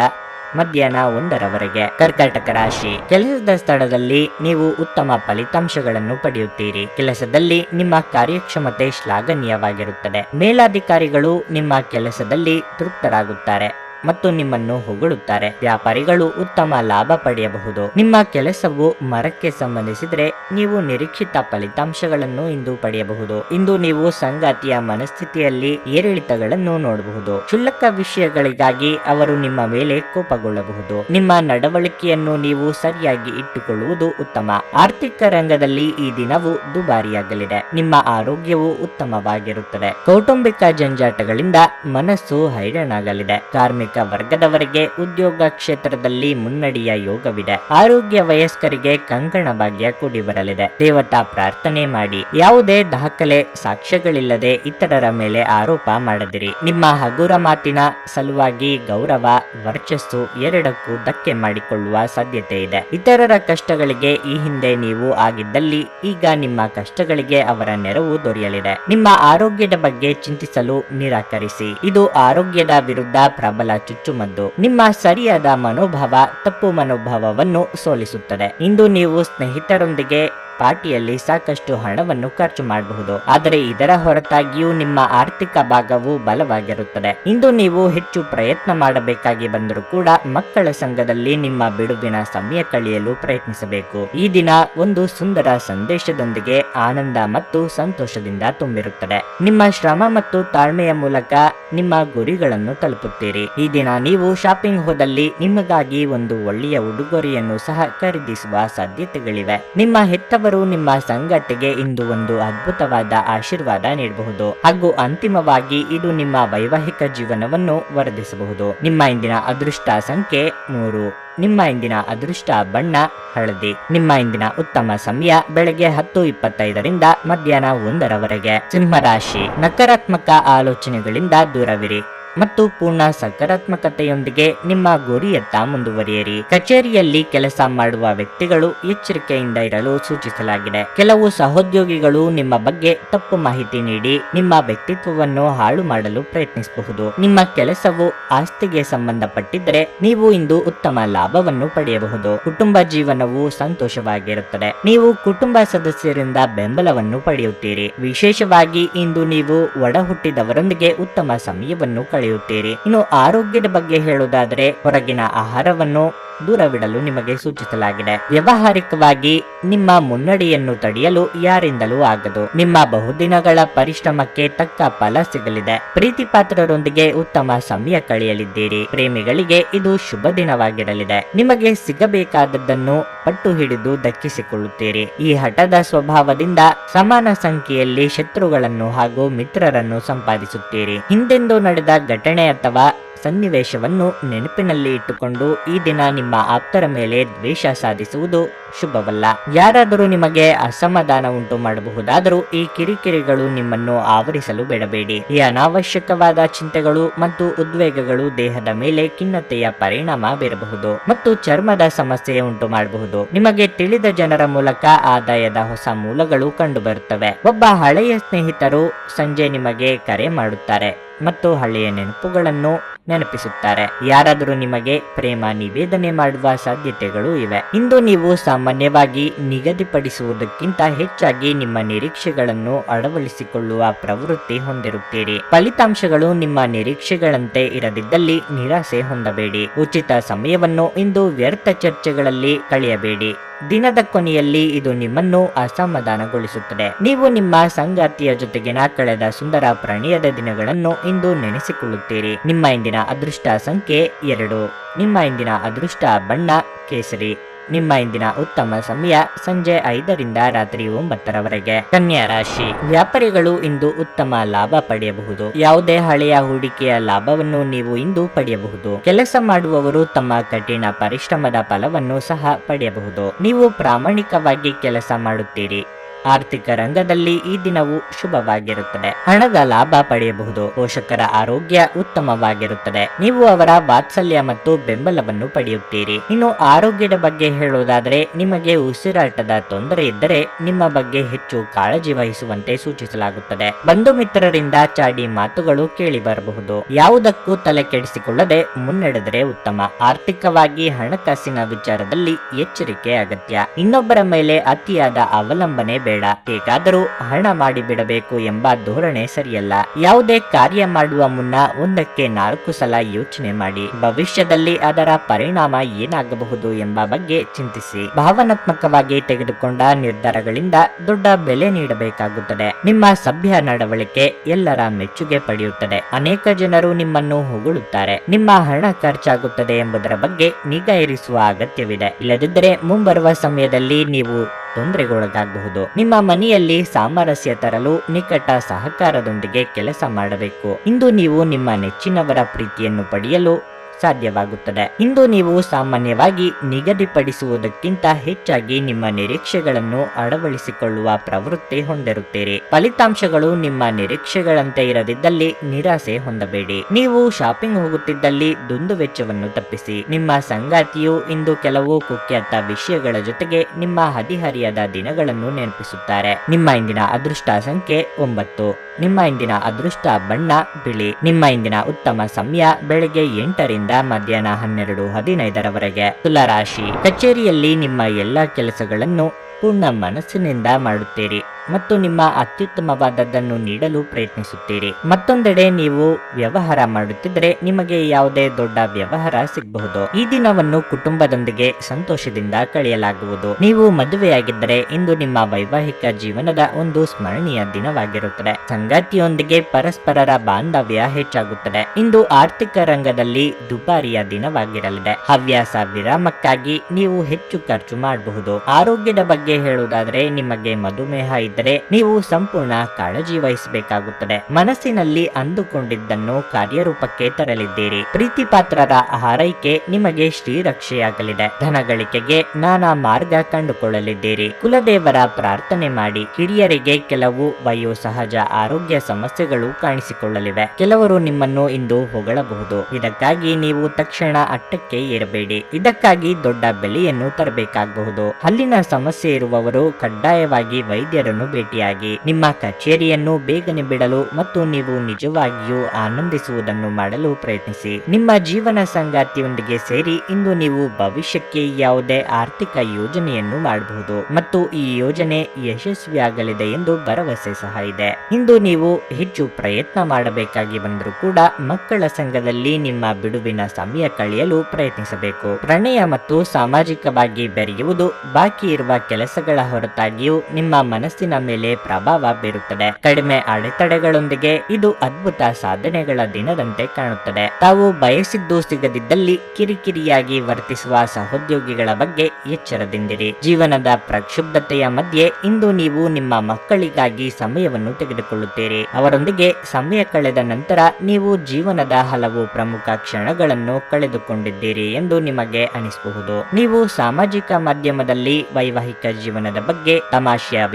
Speaker 1: ಮಧ್ಯಾಹ್ನ ಒಂದರವರೆಗೆ. ಕರ್ಕಾಟಕ ರಾಶಿ. ಕೆಲಸದ ಸ್ಥಳದಲ್ಲಿ ನೀವು ಉತ್ತಮ ಫಲಿತಾಂಶಗಳನ್ನು ಪಡೆಯುತ್ತೀರಿ. ಕೆಲಸದಲ್ಲಿ ನಿಮ್ಮ ಕಾರ್ಯಕ್ಷಮತೆ ಶ್ಲಾಘನೀಯವಾಗಿರುತ್ತದೆ. ಮೇಲಾಧಿಕಾರಿಗಳು ನಿಮ್ಮ ಕೆಲಸದಲ್ಲಿ ತೃಪ್ತರಾಗುತ್ತಾರೆ. ಮತ್ತು ನಿಮ್ಮನ್ನು ಹೊಗಳುತ್ತಾರೆ. ವ್ಯಾಪಾರಿಗಳು ಉತ್ತಮ ಲಾಭ ಪಡೆಯಬಹುದು. ನಿಮ್ಮ ಕೆಲಸವು ಮರಕ್ಕೆ ಸಂಬಂಧಿಸಿದರೆ ನೀವು ನಿರೀಕ್ಷಿತ ಫಲಿತಾಂಶಗಳನ್ನು ಇಂದು ಪಡೆಯಬಹುದು. ಇಂದು ನೀವು ಸಂಗಾತಿಯ ಮನಸ್ಥಿತಿಯಲ್ಲಿ ಏರಿಳಿತಗಳನ್ನು ನೋಡಬಹುದು. ಕ್ಷುಲ್ಲಕ ವಿಷಯಗಳಿಗಾಗಿ ಅವರು ನಿಮ್ಮ ಮೇಲೆ ಕೋಪಗೊಳ್ಳಬಹುದು. ನಿಮ್ಮ ನಡವಳಿಕೆಯನ್ನು ನೀವು ಸರಿಯಾಗಿ ಇಟ್ಟುಕೊಳ್ಳುವುದು ಉತ್ತಮ. ಆರ್ಥಿಕ ರಂಗದಲ್ಲಿ ಈ ದಿನವು ದುಬಾರಿಯಾಗಲಿದೆ. ನಿಮ್ಮ ಆರೋಗ್ಯವು ಉತ್ತಮವಾಗಿರುತ್ತದೆ. ಕೌಟುಂಬಿಕ ಜಂಜಾಟಗಳಿಂದ ಮನಸ್ಸು ಹೈರಾಣಾಗಲಿದೆ. ಕಾರ್ಮಿಕ ವರ್ಗದವರಿಗೆ ಉದ್ಯೋಗ ಕ್ಷೇತ್ರದಲ್ಲಿ ಮುನ್ನಡೆಯ ಯೋಗವಿದೆ. ಆರೋಗ್ಯ ವಯಸ್ಕರಿಗೆ ಕಂಕಣ ಭಾಗ್ಯ ಕೂಡಿ ಬರಲಿದೆ ದೇವತಾ ಪ್ರಾರ್ಥನೆ ಮಾಡಿ. ಯಾವುದೇ ದಾಖಲೆ ಸಾಕ್ಷ್ಯಗಳಿಲ್ಲದೆ ಇತರರ ಮೇಲೆ ಆರೋಪ ಮಾಡದಿರಿ. ನಿಮ್ಮ ಹಗುರ ಮಾತಿನ ಸಲುವಾಗಿ ಗೌರವ, ವರ್ಚಸ್ಸು ಎರಡಕ್ಕೂ ಧಕ್ಕೆ ಮಾಡಿಕೊಳ್ಳುವ ಸಾಧ್ಯತೆ ಇದೆ. ಇತರರ ಕಷ್ಟಗಳಿಗೆ ಈ ಹಿಂದೆ ನೀವು ಆಗಿದ್ದಲ್ಲಿ ಈಗ ನಿಮ್ಮ ಕಷ್ಟಗಳಿಗೆ ಅವರ ನೆರವು ದೊರೆಯಲಿದೆ. ನಿಮ್ಮ ಆರೋಗ್ಯದ ಬಗ್ಗೆ ಚಿಂತಿಸಲು ನಿರಾಕರಿಸಿ. ಇದು ಆರೋಗ್ಯದ ವಿರುದ್ಧ ಪ್ರಬಲ ಚುಚ್ಚುಮದ್ದು ನಿಮ್ಮ ಸರಿಯಾದ ಮನೋಭಾವ ತಪ್ಪು ಮನೋಭಾವವನ್ನು ಸೋಲಿಸುತ್ತದೆ. ಇಂದು ನೀವು ಸ್ನೇಹಿತರೊಂದಿಗೆ ಪಾರ್ಟಿಯಲ್ಲಿ ಸಾಕಷ್ಟು ಹಣವನ್ನು ಖರ್ಚು ಮಾಡಬಹುದು. ಆದರೆ ಇದರ ಹೊರತಾಗಿಯೂ ನಿಮ್ಮ ಆರ್ಥಿಕ ಭಾಗವು ಬಲವಾಗಿರುತ್ತದೆ. ಇಂದು ನೀವು ಹೆಚ್ಚು ಪ್ರಯತ್ನ ಮಾಡಬೇಕಾಗಿ ಬಂದರೂ ಕೂಡ ಮಕ್ಕಳ ಸಂಘದಲ್ಲಿ ನಿಮ್ಮ ಬಿಡುವಿನ ಸಮಯ ಕಳೆಯಲು ಪ್ರಯತ್ನಿಸಬೇಕು. ಈ ದಿನ ಒಂದು ಸುಂದರ ಸಂದೇಶದೊಂದಿಗೆ ಆನಂದ ಮತ್ತು ಸಂತೋಷದಿಂದ ತುಂಬಿರುತ್ತದೆ. ನಿಮ್ಮ ಶ್ರಮ ಮತ್ತು ತಾಳ್ಮೆಯ ಮೂಲಕ ನಿಮ್ಮ ಗುರಿಗಳನ್ನು ತಲುಪುತ್ತೀರಿ. ಈ ದಿನ ನೀವು ಶಾಪಿಂಗ್ ಹೋದಲ್ಲಿ ನಿಮಗಾಗಿ ಒಂದು ಒಳ್ಳೆಯ ಉಡುಗೊರೆಯನ್ನು ಸಹ ಖರೀದಿಸುವ ಸಾಧ್ಯತೆಗಳಿವೆ. ನಿಮ್ಮ ಹೆತ್ತವರು ನಿಮ್ಮ ಸಂಗತಿಗೆ ಇಂದು ಒಂದು ಅದ್ಭುತವಾದ ಆಶೀರ್ವಾದ ನೀಡಬಹುದು. ಹಾಗೂ ಅಂತಿಮವಾಗಿ ಇದು ನಿಮ್ಮ ವೈವಾಹಿಕ ಜೀವನವನ್ನು ವರ್ಧಿಸಬಹುದು. ನಿಮ್ಮ ಇಂದಿನ ಅದೃಷ್ಟ ಸಂಖ್ಯೆ ಮೂರು. ನಿಮ್ಮ ಇಂದಿನ ಅದೃಷ್ಟ ಬಣ್ಣ, ಹಳದಿ. ನಿಮ್ಮ ಇಂದಿನ ಉತ್ತಮ ಸಮಯ ಬೆಳಗ್ಗೆ ಹತ್ತು ಇಪ್ಪತ್ತೈದರಿಂದ ಮಧ್ಯಾಹ್ನ ಒಂದರವರೆಗೆ. ಸಿಂಹರಾಶಿ, ನಕಾರಾತ್ಮಕ ಆಲೋಚನೆಗಳಿಂದ ದೂರವಿರಿ. ಮತ್ತು ಪೂರ್ಣ ಸಕಾರಾತ್ಮಕತೆಯೊಂದಿಗೆ ನಿಮ್ಮ ಗುರಿಯತ್ತ ಮುಂದುವರಿಯಿರಿ. ಕಚೇರಿಯಲ್ಲಿ ಕೆಲಸ ಮಾಡುವ ವ್ಯಕ್ತಿಗಳು ಎಚ್ಚರಿಕೆಯಿಂದ ಇರಲು ಸೂಚಿಸಲಾಗಿದೆ. ಕೆಲವು ಸಹೋದ್ಯೋಗಿಗಳು ನಿಮ್ಮ ಬಗ್ಗೆ ತಪ್ಪು ಮಾಹಿತಿ ನೀಡಿ ನಿಮ್ಮ ವ್ಯಕ್ತಿತ್ವವನ್ನು ಹಾಳು ಮಾಡಲು ಪ್ರಯತ್ನಿಸಬಹುದು. ನಿಮ್ಮ ಕೆಲಸವು ಆಸ್ತಿಗೆ ಸಂಬಂಧಪಟ್ಟಿದ್ದರೆ ನೀವು ಇಂದು ಉತ್ತಮ ಲಾಭವನ್ನು ಪಡೆಯಬಹುದು. ಕುಟುಂಬ ಜೀವನವು ಸಂತೋಷವಾಗಿರುತ್ತದೆ. ನೀವು ಕುಟುಂಬ ಸದಸ್ಯರಿಂದ ಬೆಂಬಲವನ್ನು ಪಡೆಯುತ್ತೀರಿ. ವಿಶೇಷವಾಗಿ ಇಂದು ನೀವು ಒಡಹುಟ್ಟಿದವರೊಂದಿಗೆ ಉತ್ತಮ ಸಮಯವನ್ನು ಕಳೆಯುತ್ತೀರಿ ಇನ್ನು ಆರೋಗ್ಯದ ಬಗ್ಗೆ ಹೇಳುವುದಾದರೆ ಹೊರಗಿನ ಆಹಾರವನ್ನು ದೂರವಿಡಲು ನಿಮಗೆ ಸೂಚಿಸಲಾಗಿದೆ. ವ್ಯವಹಾರಿಕವಾಗಿ ನಿಮ್ಮ ಮುನ್ನಡೆಯನ್ನು ತಡೆಯಲು ಯಾರಿಂದಲೂ ಆಗದು. ನಿಮ್ಮ ಬಹುದಿನಗಳ ಪರಿಶ್ರಮಕ್ಕೆ ತಕ್ಕ ಫಲ ಸಿಗಲಿದೆ. ಪ್ರೀತಿ ಪಾತ್ರರೊಂದಿಗೆ ಉತ್ತಮ ಸಮಯ ಕಳೆಯಲಿದ್ದೀರಿ. ಪ್ರೇಮಿಗಳಿಗೆ ಇದು ಶುಭ ದಿನವಾಗಿರಲಿದೆ. ನಿಮಗೆ ಸಿಗಬೇಕಾದದ್ದನ್ನು ಪಟ್ಟು ಹಿಡಿದು ದಕ್ಕಿಸಿಕೊಳ್ಳುತ್ತೀರಿ. ಈ ಹಠದ ಸ್ವಭಾವದಿಂದ ಸಮಾನ ಸಂಖ್ಯೆಯಲ್ಲಿ ಶತ್ರುಗಳನ್ನು ಹಾಗೂ ಮಿತ್ರರನ್ನು ಸಂಪಾದಿಸುತ್ತೀರಿ. ಹಿಂದೆಂದು ನಡೆದ ಘಟನೆ ಅಥವಾ ಸನ್ನಿವೇಶವನ್ನು ನೆನಪಿನಲ್ಲಿ ಇಟ್ಟುಕೊಂಡು ಈ ದಿನ ನಿಮ್ಮ ಆಪ್ತರ ಮೇಲೆ ದ್ವೇಷ ಸಾಧಿಸುವುದು ಶುಭವಲ್ಲ. ಯಾರಾದರೂ ನಿಮಗೆ ಅಸಮಾಧಾನ ಉಂಟು ಮಾಡಬಹುದಾದರೂ ಈ ಕಿರಿಕಿರಿಗಳು ನಿಮ್ಮನ್ನು ಆವರಿಸಲು ಬಿಡಬೇಡಿ. ಈ ಅನಾವಶ್ಯಕವಾದ ಚಿಂತೆಗಳು ಮತ್ತು ಉದ್ವೇಗಗಳು ದೇಹದ ಮೇಲೆ ಖಿನ್ನತೆಯ ಪರಿಣಾಮ ಬೀರಬಹುದು ಮತ್ತು ಚರ್ಮದ ಸಮಸ್ಯೆ ಉಂಟು ಮಾಡಬಹುದು. ನಿಮಗೆ ತಿಳಿದ ಜನರ ಮೂಲಕ ಆದಾಯದ ಹೊಸ ಮೂಲಗಳು ಕಂಡುಬರುತ್ತವೆ. ಒಬ್ಬ ಹಳೆಯ ಸ್ನೇಹಿತರು ಸಂಜೆ ನಿಮಗೆ ಕರೆ ಮಾಡುತ್ತಾರೆ. ಮತ್ತು ಹಳೆಯ ನೆನಪುಗಳನ್ನು ನೆನಪಿಸುತ್ತಾರೆ. ಯಾರಾದರೂ ನಿಮಗೆ ಪ್ರೇಮ ನಿವೇದನೆ ಮಾಡುವ ಸಾಧ್ಯತೆಗಳು ಇವೆ. ಇಂದು ನೀವು ಸಾಮಾನ್ಯವಾಗಿ ನಿಗದಿಪಡಿಸುವುದಕ್ಕಿಂತ ಹೆಚ್ಚಾಗಿ ನಿಮ್ಮ ನಿರೀಕ್ಷೆಗಳನ್ನು ಅಳವಡಿಸಿಕೊಳ್ಳುವ ಪ್ರವೃತ್ತಿ ಹೊಂದಿರುತ್ತೀರಿ. ಫಲಿತಾಂಶಗಳು ನಿಮ್ಮ ನಿರೀಕ್ಷೆಗಳಂತೆ ಇರದಿದ್ದಲ್ಲಿ ನಿರಾಸೆ ಹೊಂದಬೇಡಿ. ಉಚಿತ ಸಮಯವನ್ನು ಇಂದು ವ್ಯರ್ಥ ಚರ್ಚೆಗಳಲ್ಲಿ ಕಳೆಯಬೇಡಿ. ದಿನದ ಕೊನೆಯಲ್ಲಿ ಇದು ನಿಮ್ಮನ್ನು ಅಸಮಾಧಾನಗೊಳಿಸುತ್ತದೆ. ನೀವು ನಿಮ್ಮ ಸಂಗಾತಿಯ ಜೊತೆಗಿನ ಕಳೆದ ಸುಂದರ ಪ್ರಣಯದ ದಿನಗಳನ್ನು ಇಂದು ನೆನೆಸಿಕೊಳ್ಳುತ್ತೀರಿ. ನಿಮ್ಮ ಇಂದಿನ ಅದೃಷ್ಟ ಸಂಖ್ಯೆ ಎರಡು. ನಿಮ್ಮ ಇಂದಿನ ಅದೃಷ್ಟ ಬಣ್ಣ ಕೇಸರಿ. ನಿಮ್ಮ ಇಂದಿನ ಉತ್ತಮ ಸಮಯ ಸಂಜೆ ಐದರಿಂದ ರಾತ್ರಿ ಒಂಬತ್ತರವರೆಗೆ. ಕನ್ಯಾ ರಾಶಿ. ವ್ಯಾಪಾರಿಗಳು ಇಂದು ಉತ್ತಮ ಲಾಭ ಪಡೆಯಬಹುದು. ಯಾವುದೇ ಹಳೆಯ ಹೂಡಿಕೆಯ ಲಾಭವನ್ನು ನೀವು ಇಂದು ಪಡೆಯಬಹುದು. ಕೆಲಸ ಮಾಡುವವರು ತಮ್ಮ ಕಠಿಣ ಪರಿಶ್ರಮದ ಫಲವನ್ನು ಸಹ ಪಡೆಯಬಹುದು. ನೀವು ಪ್ರಾಮಾಣಿಕವಾಗಿ ಕೆಲಸ ಮಾಡುತ್ತೀರಿ. ಆರ್ಥಿಕ ರಂಗದಲ್ಲಿ ಈ ದಿನವು ಶುಭವಾಗಿರುತ್ತದೆ. ಹಣದ ಲಾಭ ಪಡೆಯಬಹುದು. ಪೋಷಕರ ಆರೋಗ್ಯ ಉತ್ತಮವಾಗಿರುತ್ತದೆ. ನೀವು ಅವರ ವಾತ್ಸಲ್ಯ ಮತ್ತು ಬೆಂಬಲವನ್ನು ಪಡೆಯುತ್ತೀರಿ. ಇನ್ನು ಆರೋಗ್ಯದ ಬಗ್ಗೆ ಹೇಳುವುದಾದರೆ, ನಿಮಗೆ ಉಸಿರಾಟದ ತೊಂದರೆ ಇದ್ದರೆ ನಿಮ್ಮ ಬಗ್ಗೆ ಹೆಚ್ಚು ಕಾಳಜಿ ವಹಿಸುವಂತೆ ಸೂಚಿಸಲಾಗುತ್ತದೆ. ಬಂಧು ಮಿತ್ರರಿಂದ ಚಾಡಿ ಮಾತುಗಳು ಕೇಳಿ ಬರಬಹುದು ಯಾವುದಕ್ಕೂ ತಲೆ ಕೆಡಿಸಿಕೊಳ್ಳದೆ ಮುನ್ನಡೆದರೆ ಉತ್ತಮ. ಆರ್ಥಿಕವಾಗಿ ಹಣಕಾಸಿನ ವಿಚಾರದಲ್ಲಿ ಎಚ್ಚರಿಕೆ ಅಗತ್ಯ. ಇನ್ನೊಬ್ಬರ ಮೇಲೆ ಅತಿಯಾದ ಅವಲಂಬನೆ ಬೇಡ. ಹೇಗಾದರೂ ಹಣ ಮಾಡಿ ಬಿಡಬೇಕು ಎಂಬ ಧೋರಣೆ ಸರಿಯಲ್ಲ. ಯಾವುದೇ ಕಾರ್ಯ ಮಾಡುವ ಮುನ್ನ ಒಂದಕ್ಕೆ ನಾಲ್ಕು ಸಲ ಯೋಚನೆ ಮಾಡಿ. ಭವಿಷ್ಯದಲ್ಲಿ ಅದರ ಪರಿಣಾಮ ಏನಾಗಬಹುದು ಎಂಬ ಬಗ್ಗೆ ಚಿಂತಿಸಿ. ಭಾವನಾತ್ಮಕವಾಗಿ ತೆಗೆದುಕೊಂಡ ನಿರ್ಧಾರಗಳಿಂದ ದೊಡ್ಡ ಬೆಲೆ ನೀಡಬೇಕಾಗುತ್ತದೆ. ನಿಮ್ಮ ಸಭ್ಯ ನಡವಳಿಕೆ ಎಲ್ಲರ ಮೆಚ್ಚುಗೆ ಪಡೆಯುತ್ತದೆ. ಅನೇಕ ಜನರು ನಿಮ್ಮನ್ನು ಹೊಗಳುತ್ತಾರೆ. ನಿಮ್ಮ ಹಣ ಖರ್ಚಾಗುತ್ತದೆ ಎಂಬುದರ ಬಗ್ಗೆ ನಿಗಾ ಇರಿಸುವ ಅಗತ್ಯವಿದೆ. ಇಲ್ಲದಿದ್ದರೆ ಮುಂಬರುವ ಸಮಯದಲ್ಲಿ ನೀವು ತೊಂದರೆಗೊಳಗಾಗಬಹುದು. ಮನೆಯಲ್ಲಿ ಸಾಮರಸ್ಯ ತರಲು ನಿಕಟ ಸಹಕಾರದೊಂದಿಗೆ ಕೆಲಸ ಮಾಡಬೇಕು. ಇಂದು ನೀವು ನಿಮ್ಮ ನೆಚ್ಚಿನವರ ಪ್ರೀತಿಯನ್ನು ಪಡೆಯಲು ಸಾಧ್ಯವಾಗುತ್ತದೆ. ಇಂದು ನೀವು ಸಾಮಾನ್ಯವಾಗಿ ನಿಗದಿಪಡಿಸುವುದಕ್ಕಿಂತ ಹೆಚ್ಚಾಗಿ ನಿಮ್ಮ ನಿರೀಕ್ಷೆಗಳನ್ನು ಅಳವಡಿಸಿಕೊಳ್ಳುವ ಪ್ರವೃತ್ತಿ ಹೊಂದಿರುತ್ತೀರಿ. ಫಲಿತಾಂಶಗಳು ನಿಮ್ಮ ನಿರೀಕ್ಷೆಗಳಂತೆ ಇರದಿದ್ದಲ್ಲಿ ನಿರಾಸೆ ಹೊಂದಬೇಡಿ. ನೀವು ಶಾಪಿಂಗ್ ಹೋಗುತ್ತಿದ್ದಲ್ಲಿ ದುಂದು ವೆಚ್ಚವನ್ನು ತಪ್ಪಿಸಿ. ನಿಮ್ಮ ಸಂಗಾತಿಯು ಇಂದು ಕೆಲವು ಕುಖ್ಯಾತ ವಿಷಯಗಳ ಜೊತೆಗೆ ನಿಮ್ಮ ಹದಿಹರಿಯದ ದಿನಗಳನ್ನು ನೆನಪಿಸುತ್ತಾರೆ. ನಿಮ್ಮ ಇಂದಿನ ಅದೃಷ್ಟ ಸಂಖ್ಯೆ ಒಂಬತ್ತು. ನಿಮ್ಮ ಇಂದಿನ ಅದೃಷ್ಟ ಬಣ್ಣ ಬಿಳಿ. ನಿಮ್ಮ ಇಂದಿನ ಉತ್ತಮ ಸಮಯ ಬೆಳಗ್ಗೆ ಎಂಟರಿಂದ ಮಧ್ಯಾಹ್ನ ಹನ್ನೆರಡು ಹದಿನೈದರವರೆಗೆ ತುಲಾರಾಶಿ ಕಚೇರಿಯಲ್ಲಿ ನಿಮ್ಮ ಎಲ್ಲಾ ಕೆಲಸಗಳನ್ನು ಪೂರ್ಣ ಮನಸ್ಸಿನಿಂದ ಮಾಡುತ್ತೀರಿ. ಮತ್ತು ನಿಮ್ಮ ಅತ್ಯುತ್ತಮವಾದದ್ದನ್ನು ನೀಡಲು ಪ್ರಯತ್ನಿಸುತ್ತೀರಿ. ಮತ್ತೊಂದೆಡೆ ನೀವು ವ್ಯವಹಾರ ಮಾಡುತ್ತಿದ್ದರೆ ನಿಮಗೆ ಯಾವುದೇ ದೊಡ್ಡ ವ್ಯವಹಾರ ಸಿಗಬಹುದು. ಈ ದಿನವನ್ನು ಕುಟುಂಬದೊಂದಿಗೆ ಸಂತೋಷದಿಂದ ಕಳೆಯಲಾಗುವುದು. ನೀವು ಮದುವೆಯಾಗಿದ್ದರೆ ಇಂದು ನಿಮ್ಮ ವೈವಾಹಿಕ ಜೀವನದ ಒಂದು ಸ್ಮರಣೀಯ ದಿನವಾಗಿರುತ್ತದೆ. ಸಂಗಾತಿಯೊಂದಿಗೆ ಪರಸ್ಪರರ ಬಾಂಧವ್ಯ ಹೆಚ್ಚಾಗುತ್ತದೆ. ಇಂದು ಆರ್ಥಿಕ ರಂಗದಲ್ಲಿ ದುಬಾರಿಯ ದಿನವಾಗಿರಲಿದೆ. ಹವ್ಯಾಸ ವಿರಾಮಕ್ಕಾಗಿ ನೀವು ಹೆಚ್ಚು ಖರ್ಚು ಮಾಡಬಹುದು. ಆರೋಗ್ಯದ ಬಗ್ಗೆ ಹೇಳುವುದಾದರೆ ನಿಮಗೆ ಮಧುಮೇಹ ಇದ್ದರೆ ನೀವು ಸಂಪೂರ್ಣ ಕಾಳಜಿ ವಹಿಸಬೇಕಾಗುತ್ತದೆ. ಮನಸ್ಸಿನಲ್ಲಿ ಅಂದುಕೊಂಡಿದ್ದನ್ನು ಕಾರ್ಯರೂಪಕ್ಕೆ ತರಲಿದ್ದೀರಿ. ಪ್ರೀತಿ ಪಾತ್ರರ ಹಾರೈಕೆ ನಿಮಗೆ ಶ್ರೀರಕ್ಷೆಯಾಗಲಿದೆ. ಧನ ಗಳಿಕೆಗೆ ನಾನಾ ಮಾರ್ಗ ಕಂಡುಕೊಳ್ಳಲಿದ್ದೀರಿ. ಕುಲದೇವರ ಪ್ರಾರ್ಥನೆ ಮಾಡಿ. ಹಿರಿಯರಿಗೆ ಕೆಲವು ವಯೋ ಸಹಜ ಆರೋಗ್ಯ ಸಮಸ್ಯೆಗಳು ಕಾಣಿಸಿಕೊಳ್ಳಲಿವೆ. ಕೆಲವರು ನಿಮ್ಮನ್ನು ಇಂದು ಹೊಗಳಬಹುದು. ಇದಕ್ಕಾಗಿ ನೀವು ತಕ್ಷಣ ಅಟ್ಟಕ್ಕೆ ಏರಬೇಡಿ. ಇದಕ್ಕಾಗಿ ದೊಡ್ಡ ಬೆಲೆಯನ್ನು ತರಬೇಕಾಗಬಹುದು. ಅಲ್ಲಿನ ಸಮಸ್ಯೆ ಇರುವವರು ಕಡ್ಡಾಯವಾಗಿ ವೈದ್ಯರನ್ನು ಭೇಟಿಯಾಗಿ ನಿಮ್ಮ ಕಚೇರಿಯನ್ನು ಬೇಗನೆ ಬಿಡಲು ಮತ್ತು ನೀವು ನಿಜವಾಗಿಯೂ ಆನಂದಿಸುವುದನ್ನು ಮಾಡಲು ಪ್ರಯತ್ನಿಸಿ. ನಿಮ್ಮ ಜೀವನ ಸಂಗಾತಿಯೊಂದಿಗೆ ಸೇರಿ ಇಂದು ನೀವು ಭವಿಷ್ಯಕ್ಕೆ ಯಾವುದೇ ಆರ್ಥಿಕ ಯೋಜನೆಯನ್ನು ಮಾಡಬಹುದು ಮತ್ತು ಈ ಯೋಜನೆ ಯಶಸ್ವಿಯಾಗಲಿದೆ ಎಂದು ಭರವಸೆ ಸಹ ಇದೆ. ಇಂದು ನೀವು ಹೆಚ್ಚು ಪ್ರಯತ್ನ ಮಾಡಬೇಕಾಗಿ ಬಂದರೂ ಕೂಡ ಮಕ್ಕಳ ಸಂಘದಲ್ಲಿ ನಿಮ್ಮ ಬಿಡುವಿನ ಸಮಯ ಕಳೆಯಲು ಪ್ರಯತ್ನಿಸಬೇಕು. ಪ್ರಣಯ ಮತ್ತು ಸಾಮಾಜಿಕವಾಗಿ ಬೆರೆಯುವುದು ಬಾಕಿ ಇರುವ ಕೆಲಸಗಳ ಹೊರತಾಗಿಯೂ ನಿಮ್ಮ ಮನಸ್ಸಿನ ಮೇಲೆ ಪ್ರಭಾವ ಬೀರುತ್ತದೆ. ಕಡಿಮೆ ಅಡೆತಡೆಗಳೊಂದಿಗೆ ಇದು ಅದ್ಭುತ ಸಾಧನೆಗಳ ದಿನದಂತೆ ಕಾಣುತ್ತದೆ. ತಾವು ಬಯಸಿದ್ದು ಸಿಗದಿದ್ದಲ್ಲಿ ಕಿರಿಕಿರಿಯಾಗಿ ವರ್ತಿಸುವ ಸಹೋದ್ಯೋಗಿಗಳ ಬಗ್ಗೆ ಎಚ್ಚರದಿಂದಿರಿ. ಜೀವನದ ಪ್ರಕ್ಷುಬ್ಧತೆಯ ಮಧ್ಯೆ ಇಂದು ನೀವು ನಿಮ್ಮ ಮಕ್ಕಳಿಗಾಗಿ ಸಮಯವನ್ನು ತೆಗೆದುಕೊಳ್ಳುತ್ತೀರಿ. ಅವರೊಂದಿಗೆ ಸಮಯ ಕಳೆದ ನಂತರ ನೀವು ಜೀವನದ ಹಲವು ಪ್ರಮುಖ ಕ್ಷಣಗಳನ್ನು ಕಳೆದುಕೊಂಡಿದ್ದೀರಿ ಎಂದು ನಿಮಗೆ ಅನಿಸಬಹುದು. ನೀವು ಸಾಮಾಜಿಕ ಮಾಧ್ಯಮದಲ್ಲಿ ವೈವಾಹಿಕ ಜೀವನದ ಬಗ್ಗೆ ತಮಾಷೆಯ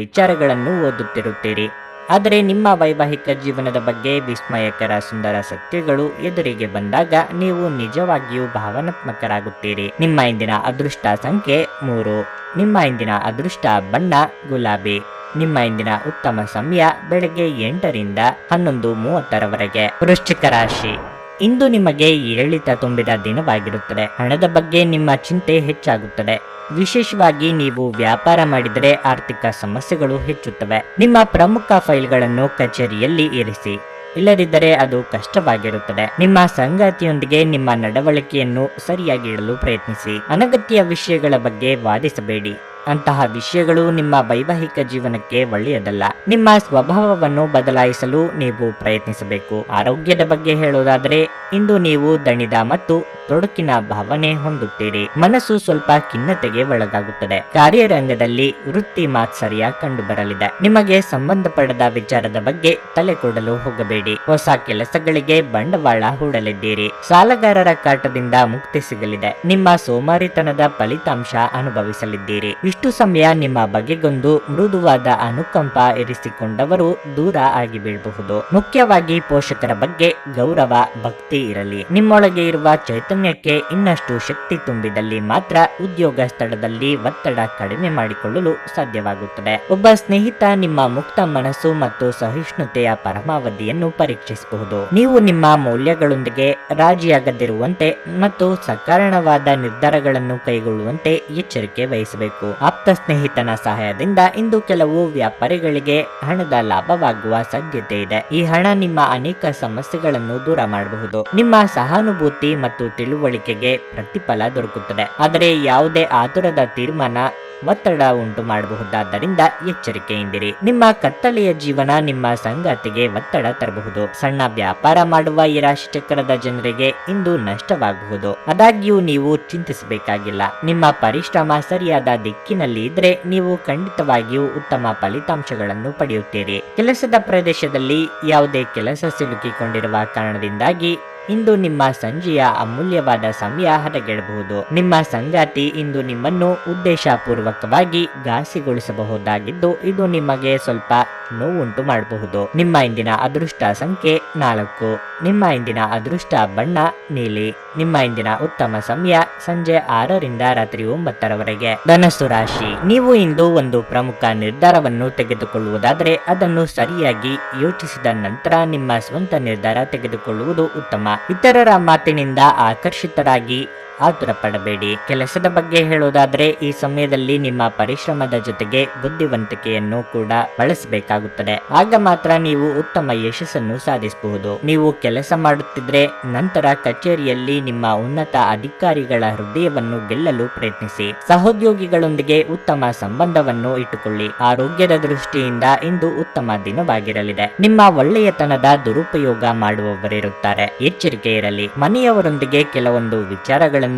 Speaker 1: ವಿಚಾರಗಳನ್ನು ಓದುತ್ತಿರುತ್ತೀರಿ. ಆದರೆ ನಿಮ್ಮ ವೈವಾಹಿಕ ಜೀವನದ ಬಗ್ಗೆ ವಿಸ್ಮಯಕರ ಸುಂದರ ಸತ್ಯಗಳು ಎದುರಿಗೆ ಬಂದಾಗ ನೀವು ನಿಜವಾಗಿಯೂ ಭಾವನಾತ್ಮಕರಾಗುತ್ತೀರಿ. ನಿಮ್ಮ ಇಂದಿನ ಅದೃಷ್ಟ ಸಂಖ್ಯೆ ಮೂರು. ನಿಮ್ಮ ಇಂದಿನ ಅದೃಷ್ಟ ಬಣ್ಣ, ಗುಲಾಬಿ. ನಿಮ್ಮ ಇಂದಿನ ಉತ್ತಮ ಸಮಯ ಬೆಳಗ್ಗೆ ಎಂಟರಿಂದ ಹನ್ನೊಂದು ಮೂವತ್ತರವರೆಗೆ. ವೃಶ್ಚಿಕ ರಾಶಿ. ಇಂದು ನಿಮಗೆ ಏಳಿತ ತುಂಬಿದ ದಿನವಾಗಿರುತ್ತದೆ. ಹಣದ ಬಗ್ಗೆ ನಿಮ್ಮ ಚಿಂತೆ ಹೆಚ್ಚಾಗುತ್ತದೆ. ವಿಶೇಷವಾಗಿ ನೀವು ವ್ಯಾಪಾರ ಮಾಡಿದರೆ ಆರ್ಥಿಕ ಸಮಸ್ಯೆಗಳು ಹೆಚ್ಚುತ್ತವೆ. ನಿಮ್ಮ ಪ್ರಮುಖ ಫೈಲ್ಗಳನ್ನು ಕಚೇರಿಯಲ್ಲಿ ಇರಿಸಿ. ಇಲ್ಲದಿದ್ದರೆ ಅದು ಕಷ್ಟವಾಗಿರುತ್ತದೆ. ನಿಮ್ಮ ಸಂಗಾತಿಯೊಂದಿಗೆ ನಿಮ್ಮ ನಡವಳಿಕೆಯನ್ನು ಸರಿಯಾಗಿ ಇಡಲು ಪ್ರಯತ್ನಿಸಿ. ಅನಗತ್ಯ ವಿಷಯಗಳ ಬಗ್ಗೆ ವಾದಿಸಬೇಡಿ. ಅಂತಹ ವಿಷಯಗಳು ನಿಮ್ಮ ವೈವಾಹಿಕ ಜೀವನಕ್ಕೆ ಒಳ್ಳೆಯದಲ್ಲ. ನಿಮ್ಮ ಸ್ವಭಾವವನ್ನು ಬದಲಾಯಿಸಲು ನೀವು ಪ್ರಯತ್ನಿಸಬೇಕು. ಆರೋಗ್ಯದ ಬಗ್ಗೆ ಹೇಳುವುದಾದರೆ ಇಂದು ನೀವು ದಣಿದ ಮತ್ತು ತೊಡಕಿನ ಭಾವನೆ ಹೊಂದುತ್ತೀರಿ. ಮನಸ್ಸು ಸ್ವಲ್ಪ ಖಿನ್ನತೆಗೆ ಒಳಗಾಗುತ್ತದೆ. ಕಾರ್ಯರಂಗದಲ್ಲಿ ವೃತ್ತಿ ಮಾತ್ಸರ್ಯ ಕಂಡುಬರಲಿದೆ. ನಿಮಗೆ ಸಂಬಂಧಪಡದ ವಿಚಾರದ ಬಗ್ಗೆ ತಲೆ ಕೊಡಲು ಹೋಗಬೇಡಿ. ಹೊಸ ಕೆಲಸಗಳಿಗೆ ಬಂಡವಾಳ ಹೂಡಲಿದ್ದೀರಿ. ಸಾಲಗಾರರ ಕಾಟದಿಂದ ಮುಕ್ತಿ ಸಿಗಲಿದೆ. ನಿಮ್ಮ ಸೋಮಾರಿತನದ ಫಲಿತಾಂಶ ಅನುಭವಿಸಲಿದ್ದೀರಿ. ಇಷ್ಟು ಸಮಯ ನಿಮ್ಮ ಬಗೆಗೊಂದು ಮೃದುವಾದ ಅನುಕಂಪ ಇರಿಸಿಕೊಂಡವರು ದೂರ ಆಗಿ ಬೀಳಬಹುದು ಮುಖ್ಯವಾಗಿ ಪೋಷಕರ ಬಗ್ಗೆ ಗೌರವ, ಭಕ್ತಿ ಇರಲಿ. ನಿಮ್ಮೊಳಗೆ ಇರುವ ಚೈತನ್ಯಕ್ಕೆ ಇನ್ನಷ್ಟು ಶಕ್ತಿ ತುಂಬಿದಲ್ಲಿ ಮಾತ್ರ ಉದ್ಯೋಗ ಸ್ಥಳದಲ್ಲಿ ಒತ್ತಡ ಕಡಿಮೆ ಮಾಡಿಕೊಳ್ಳಲು ಸಾಧ್ಯವಾಗುತ್ತದೆ. ಒಬ್ಬ ಸ್ನೇಹಿತ ನಿಮ್ಮ ಮುಕ್ತ ಮನಸ್ಸು ಮತ್ತು ಸಹಿಷ್ಣುತೆಯ ಪರಮಾವಧಿಯನ್ನು ಪರೀಕ್ಷಿಸಬಹುದು. ನೀವು ನಿಮ್ಮ ಮೌಲ್ಯಗಳೊಂದಿಗೆ ರಾಜಿಯಾಗದಿರುವಂತೆ ಮತ್ತು ಸಕಾರಣವಾದ ನಿರ್ಧಾರಗಳನ್ನು ಕೈಗೊಳ್ಳುವಂತೆ ಎಚ್ಚರಿಕೆ ವಹಿಸಬೇಕು. ಆಪ್ತ ಸ್ನೇಹಿತನ ಸಹಾಯದಿಂದ ಇಂದು ಕೆಲವು ವ್ಯಾಪಾರಿಗಳಿಗೆ ಹಣದ ಲಾಭವಾಗುವ ಸಾಧ್ಯತೆ ಇದೆ. ಈ ಹಣ ನಿಮ್ಮ ಅನೇಕ ಸಮಸ್ಯೆಗಳನ್ನು ದೂರ ಮಾಡಬಹುದು. ನಿಮ್ಮ ಸಹಾನುಭೂತಿ ಮತ್ತು ತಿಳುವಳಿಕೆಗೆ ಪ್ರತಿಫಲ ದೊರಕುತ್ತದೆ. ಆದರೆ ಯಾವುದೇ ಆತುರದ ತೀರ್ಮಾನ ಒತ್ತಡ ಉಂಟು ಮಾಡಬಹುದಾದ್ದರಿಂದ ಎಚ್ಚರಿಕೆಯಿಂದಿರಿ. ನಿಮ್ಮ ಕತ್ತಲೆಯ ಜೀವನ ನಿಮ್ಮ ಸಂಗಾತಿಗೆ ಒತ್ತಡ ತರಬಹುದು. ಸಣ್ಣ ವ್ಯಾಪಾರ ಮಾಡುವ ಈ ರಾಶಿ ಜನರಿಗೆ ಇಂದು ನಷ್ಟವಾಗಬಹುದು ಆದಾಗ್ಯೂ ನೀವು ಚಿಂತಿಸಬೇಕಾಗಿಲ್ಲ. ನಿಮ್ಮ ಪರಿಶ್ರಮ ಸರಿಯಾದ ದಿಕ್ಕಿನಲ್ಲಿ ಇದ್ರೆ ನೀವು ಖಂಡಿತವಾಗಿಯೂ ಉತ್ತಮ ಫಲಿತಾಂಶಗಳನ್ನು ಪಡೆಯುತ್ತೀರಿ. ಕೆಲಸದ ಪ್ರದೇಶದಲ್ಲಿ ಯಾವುದೇ ಕೆಲಸ ಸಿಲುಕಿಕೊಂಡಿರುವ ಕಾರಣದಿಂದಾಗಿ ಇಂದು ನಿಮ್ಮ ಸಂಜೆಯ ಅಮೂಲ್ಯವಾದ ಸಮಯ ಹದಗೆಡಬಹುದು. ನಿಮ್ಮ ಸಂಗಾತಿ ಇಂದು ನಿಮ್ಮನ್ನು ಉದ್ದೇಶಪೂರ್ವಕವಾಗಿ ಘಾಸಿಗೊಳಿಸಬಹುದಾಗಿದ್ದು, ಇದು ನಿಮಗೆ ಸ್ವಲ್ಪ ನೋವುಂಟು ಮಾಡಬಹುದು. ನಿಮ್ಮ ಇಂದಿನ ಅದೃಷ್ಟ ಸಂಖ್ಯೆ ನಾಲ್ಕು. ನಿಮ್ಮ ಇಂದಿನ ಅದೃಷ್ಟ ಬಣ್ಣ ನೀಲಿ. ನಿಮ್ಮ ಇಂದಿನ ಉತ್ತಮ ಸಮಯ ಸಂಜೆ ಆರರಿಂದ ರಾತ್ರಿ ಒಂಬತ್ತರವರೆಗೆ. ಧನಸ್ಸು ರಾಶಿ. ನೀವು ಇಂದು ಒಂದು ಪ್ರಮುಖ ನಿರ್ಧಾರವನ್ನು ತೆಗೆದುಕೊಳ್ಳುವುದಾದರೆ, ಅದನ್ನು ಸರಿಯಾಗಿ ಯೋಚಿಸಿದ ನಂತರ ನಿಮ್ಮ ಸ್ವಂತ ನಿರ್ಧಾರ ತೆಗೆದುಕೊಳ್ಳುವುದು ಉತ್ತಮ. ಇತರರ ಮಾತಿನಿಂದ ಆಕರ್ಷಿತರಾಗಿ ಆತುರ ಪಡಬೇಡಿ ಕೆಲಸದ ಬಗ್ಗೆ ಹೇಳೋದಾದ್ರೆ ಈ ಸಮಯದಲ್ಲಿ ನಿಮ್ಮ ಪರಿಶ್ರಮದ ಜೊತೆಗೆ ಬುದ್ಧಿವಂತಿಕೆಯನ್ನು ಕೂಡ ಬಳಸಬೇಕಾಗುತ್ತದೆ. ಆಗ ಮಾತ್ರ ನೀವು ಉತ್ತಮ ಯಶಸ್ಸನ್ನು ಸಾಧಿಸಬಹುದು. ನೀವು ಕೆಲಸ ಮಾಡುತ್ತಿದ್ರೆ, ನಂತರ ಕಚೇರಿಯಲ್ಲಿ ನಿಮ್ಮ ಉನ್ನತ ಅಧಿಕಾರಿಗಳ ಹೃದಯವನ್ನು ಗೆಲ್ಲಲು ಪ್ರಯತ್ನಿಸಿ. ಸಹೋದ್ಯೋಗಿಗಳೊಂದಿಗೆ ಉತ್ತಮ ಸಂಬಂಧವನ್ನು ಇಟ್ಟುಕೊಳ್ಳಿ. ಆರೋಗ್ಯದ ದೃಷ್ಟಿಯಿಂದ ಇಂದು ಉತ್ತಮ ದಿನವಾಗಿರಲಿದೆ. ನಿಮ್ಮ ಒಳ್ಳೆಯತನದ ದುರುಪಯೋಗ ಮಾಡುವವರಿರುತ್ತಾರೆ. ಎಚ್ಚರಿಕೆ ಇರಲಿ. ಮನೆಯವರೊಂದಿಗೆ ಕೆಲವೊಂದು ವಿಚಾರಗಳನ್ನು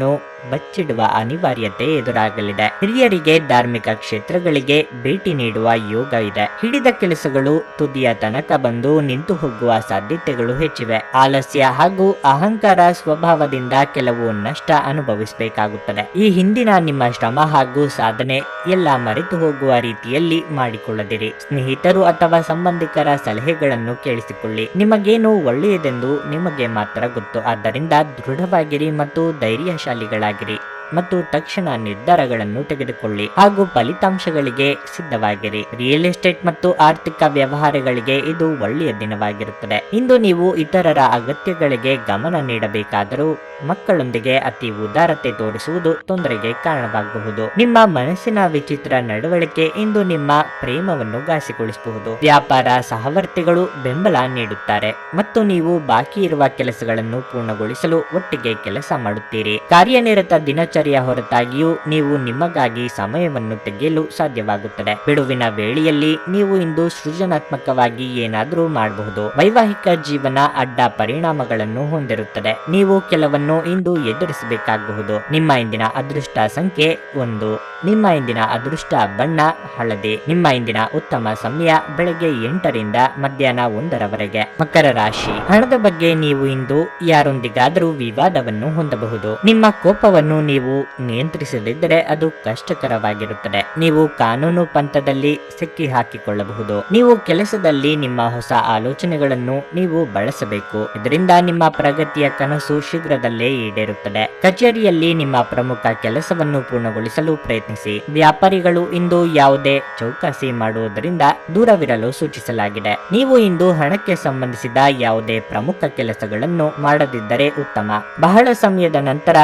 Speaker 1: ಬಚ್ಚಿಡುವ ಅನಿವಾರ್ಯತೆ ಎದುರಾಗಲಿದೆ. ಹಿರಿಯರಿಗೆ ಧಾರ್ಮಿಕ ಕ್ಷೇತ್ರಗಳಿಗೆ ಭೇಟಿ ನೀಡುವ ಯೋಗ ಇದೆ. ಹಿಡಿದ ಕೆಲಸಗಳು ತುದಿಯ ತನಕ ಬಂದು ನಿಂತು ಹೋಗುವ ಸಾಧ್ಯತೆಗಳು ಹೆಚ್ಚಿವೆ. ಆಲಸ್ಯ ಹಾಗೂ ಅಹಂಕಾರ ಸ್ವಭಾವದಿಂದ ಕೆಲವು ನಷ್ಟ ಅನುಭವಿಸಬೇಕಾಗುತ್ತದೆ. ಈ ಹಿಂದಿನ ನಿಮ್ಮ ಶ್ರಮ ಹಾಗೂ ಸಾಧನೆ ಎಲ್ಲ ಮರೆತು ಹೋಗುವ ರೀತಿಯಲ್ಲಿ ಮಾಡಿಕೊಳ್ಳದಿರಿ. ಸ್ನೇಹಿತರು ಅಥವಾ ಸಂಬಂಧಿಕರ ಸಲಹೆಗಳನ್ನು ಕೇಳಿಸಿಕೊಳ್ಳಿ. ನಿಮಗೇನು ಒಳ್ಳೆಯದೆಂದು ನಿಮಗೆ ಮಾತ್ರ ಗೊತ್ತು. ಆದ್ದರಿಂದ ದೃಢವಾಗಿರಿ ಮತ್ತು ಧೈರ್ಯಶಾಲಿಗಳಾಗಿರಿ ಮತ್ತು ತಕ್ಷಣ ನಿರ್ಧಾರಗಳನ್ನು ತೆಗೆದುಕೊಳ್ಳಿ ಹಾಗೂ ಫಲಿತಾಂಶಗಳಿಗೆ ಸಿದ್ಧವಾಗಿರಿ. ರಿಯಲ್ ಎಸ್ಟೇಟ್ ಮತ್ತು ಆರ್ಥಿಕ ವ್ಯವಹಾರಗಳಿಗೆ ಇದು ಒಳ್ಳೆಯ ದಿನವಾಗಿರುತ್ತದೆ. ಇಂದು ನೀವು ಇತರರ ಅಗತ್ಯಗಳಿಗೆ ಗಮನ ನೀಡಬೇಕಾದರೂ ಮಕ್ಕಳೊಂದಿಗೆ ಅತಿ ಉದಾರತೆ ತೋರಿಸುವುದು ತೊಂದರೆಗೆ ಕಾರಣವಾಗಬಹುದು. ನಿಮ್ಮ ಮನಸ್ಸಿನ ವಿಚಿತ್ರ ನಡವಳಿಕೆ ಇಂದು ನಿಮ್ಮ ಪ್ರೇಮವನ್ನು ಘಾಸಿಗೊಳಿಸಬಹುದು. ವ್ಯಾಪಾರ ಸಹವರ್ತಿಗಳು ಬೆಂಬಲ ನೀಡುತ್ತಾರೆ ಮತ್ತು ನೀವು ಬಾಕಿ ಇರುವ ಕೆಲಸಗಳನ್ನು ಪೂರ್ಣಗೊಳಿಸಲು ಒಟ್ಟಿಗೆ ಕೆಲಸ ಮಾಡುತ್ತೀರಿ. ಕಾರ್ಯನಿರತ ದಿನಚರಿ ದಿನಚರಿಯ ಹೊರತಾಗಿಯೂ ನೀವು ನಿಮಗಾಗಿ ಸಮಯವನ್ನು ತೆಗೆಯಲು ಸಾಧ್ಯವಾಗುತ್ತದೆ. ಬಿಡುವಿನ ವೇಳೆಯಲ್ಲಿ ನೀವು ಇಂದು ಸೃಜನಾತ್ಮಕವಾಗಿ ಏನಾದರೂ ಮಾಡಬಹುದು. ವೈವಾಹಿಕ ಜೀವನ ಅಡ್ಡ ಪರಿಣಾಮಗಳನ್ನು ಹೊಂದಿರುತ್ತದೆ. ನೀವು ಕೆಲವನ್ನು ಇಂದು ಎದುರಿಸಬೇಕಾಗಬಹುದು. ನಿಮ್ಮ ಇಂದಿನ ಅದೃಷ್ಟ ಸಂಖ್ಯೆ ಒಂದು. ನಿಮ್ಮ ಇಂದಿನ ಅದೃಷ್ಟ ಬಣ್ಣ, ಹಳದಿ. ನಿಮ್ಮ ಇಂದಿನ ಉತ್ತಮ ಸಮಯ ಬೆಳಗ್ಗೆ ಎಂಟರಿಂದ ಮಧ್ಯಾಹ್ನ ಒಂದರವರೆಗೆ. ಮಕರ ರಾಶಿ. ಹಣದ ಬಗ್ಗೆ ನೀವು ಇಂದು ಯಾರೊಂದಿಗಾದರೂ ವಿವಾದವನ್ನು ಹೊಂದಬಹುದು. ನಿಮ್ಮ ಕೋಪವನ್ನು ನೀವು ನಿಯಂತ್ರಿಸದಿದ್ದರೆ ಅದು ಕಷ್ಟಕರವಾಗಿರುತ್ತದೆ. ನೀವು ಕಾನೂನು ಪಂಥದಲ್ಲಿ ಸಿಕ್ಕಿ ಹಾಕಿಕೊಳ್ಳಬಹುದು. ನೀವು ಕೆಲಸದಲ್ಲಿ ನಿಮ್ಮ ಹೊಸ ಆಲೋಚನೆಗಳನ್ನು ನೀವು ಬಳಸಬೇಕು. ಇದರಿಂದ ನಿಮ್ಮ ಪ್ರಗತಿಯ ಕನಸು ಶೀಘ್ರದಲ್ಲೇ ಈಡೇರುತ್ತದೆ. ಕಚೇರಿಯಲ್ಲಿ ನಿಮ್ಮ ಪ್ರಮುಖ ಕೆಲಸವನ್ನು ಪೂರ್ಣಗೊಳಿಸಲು ಪ್ರಯತ್ನಿಸಿ. ವ್ಯಾಪಾರಿಗಳು ಇಂದು ಯಾವುದೇ ಚೌಕಾಸಿ ಮಾಡುವುದರಿಂದ ದೂರವಿರಲು ಸೂಚಿಸಲಾಗಿದೆ. ನೀವು ಇಂದು ಹಣಕ್ಕೆ ಸಂಬಂಧಿಸಿದ ಯಾವುದೇ ಪ್ರಮುಖ ಕೆಲಸಗಳನ್ನು ಮಾಡದಿದ್ದರೆ ಉತ್ತಮ. ಬಹಳ ಸಮಯದ ನಂತರ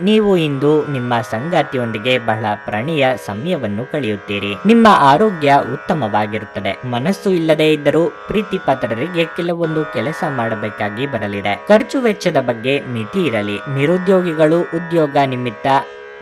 Speaker 1: ನೀವು ಇಂದು ನಿಮ್ಮ ಸಂಗಾತಿಯೊಂದಿಗೆ ಬಹಳ ಪ್ರಣಯ ಸಮಯವನ್ನು ಕಳೆಯುತ್ತೀರಿ. ನಿಮ್ಮ ಆರೋಗ್ಯ ಉತ್ತಮವಾಗಿರುತ್ತದೆ. ಮನಸ್ಸು ಇಲ್ಲದೆ ಇದ್ದರೂ ಪ್ರೀತಿ ಪಾತ್ರರಿಗೆ ಕೆಲವೊಂದು ಕೆಲಸ ಮಾಡಬೇಕಾಗಿ ಬರಲಿದೆ. ಖರ್ಚು ವೆಚ್ಚದ ಬಗ್ಗೆ ಮಿತಿ ಇರಲಿ. ನಿರುದ್ಯೋಗಿಗಳು ಉದ್ಯೋಗ ನಿಮಿತ್ತ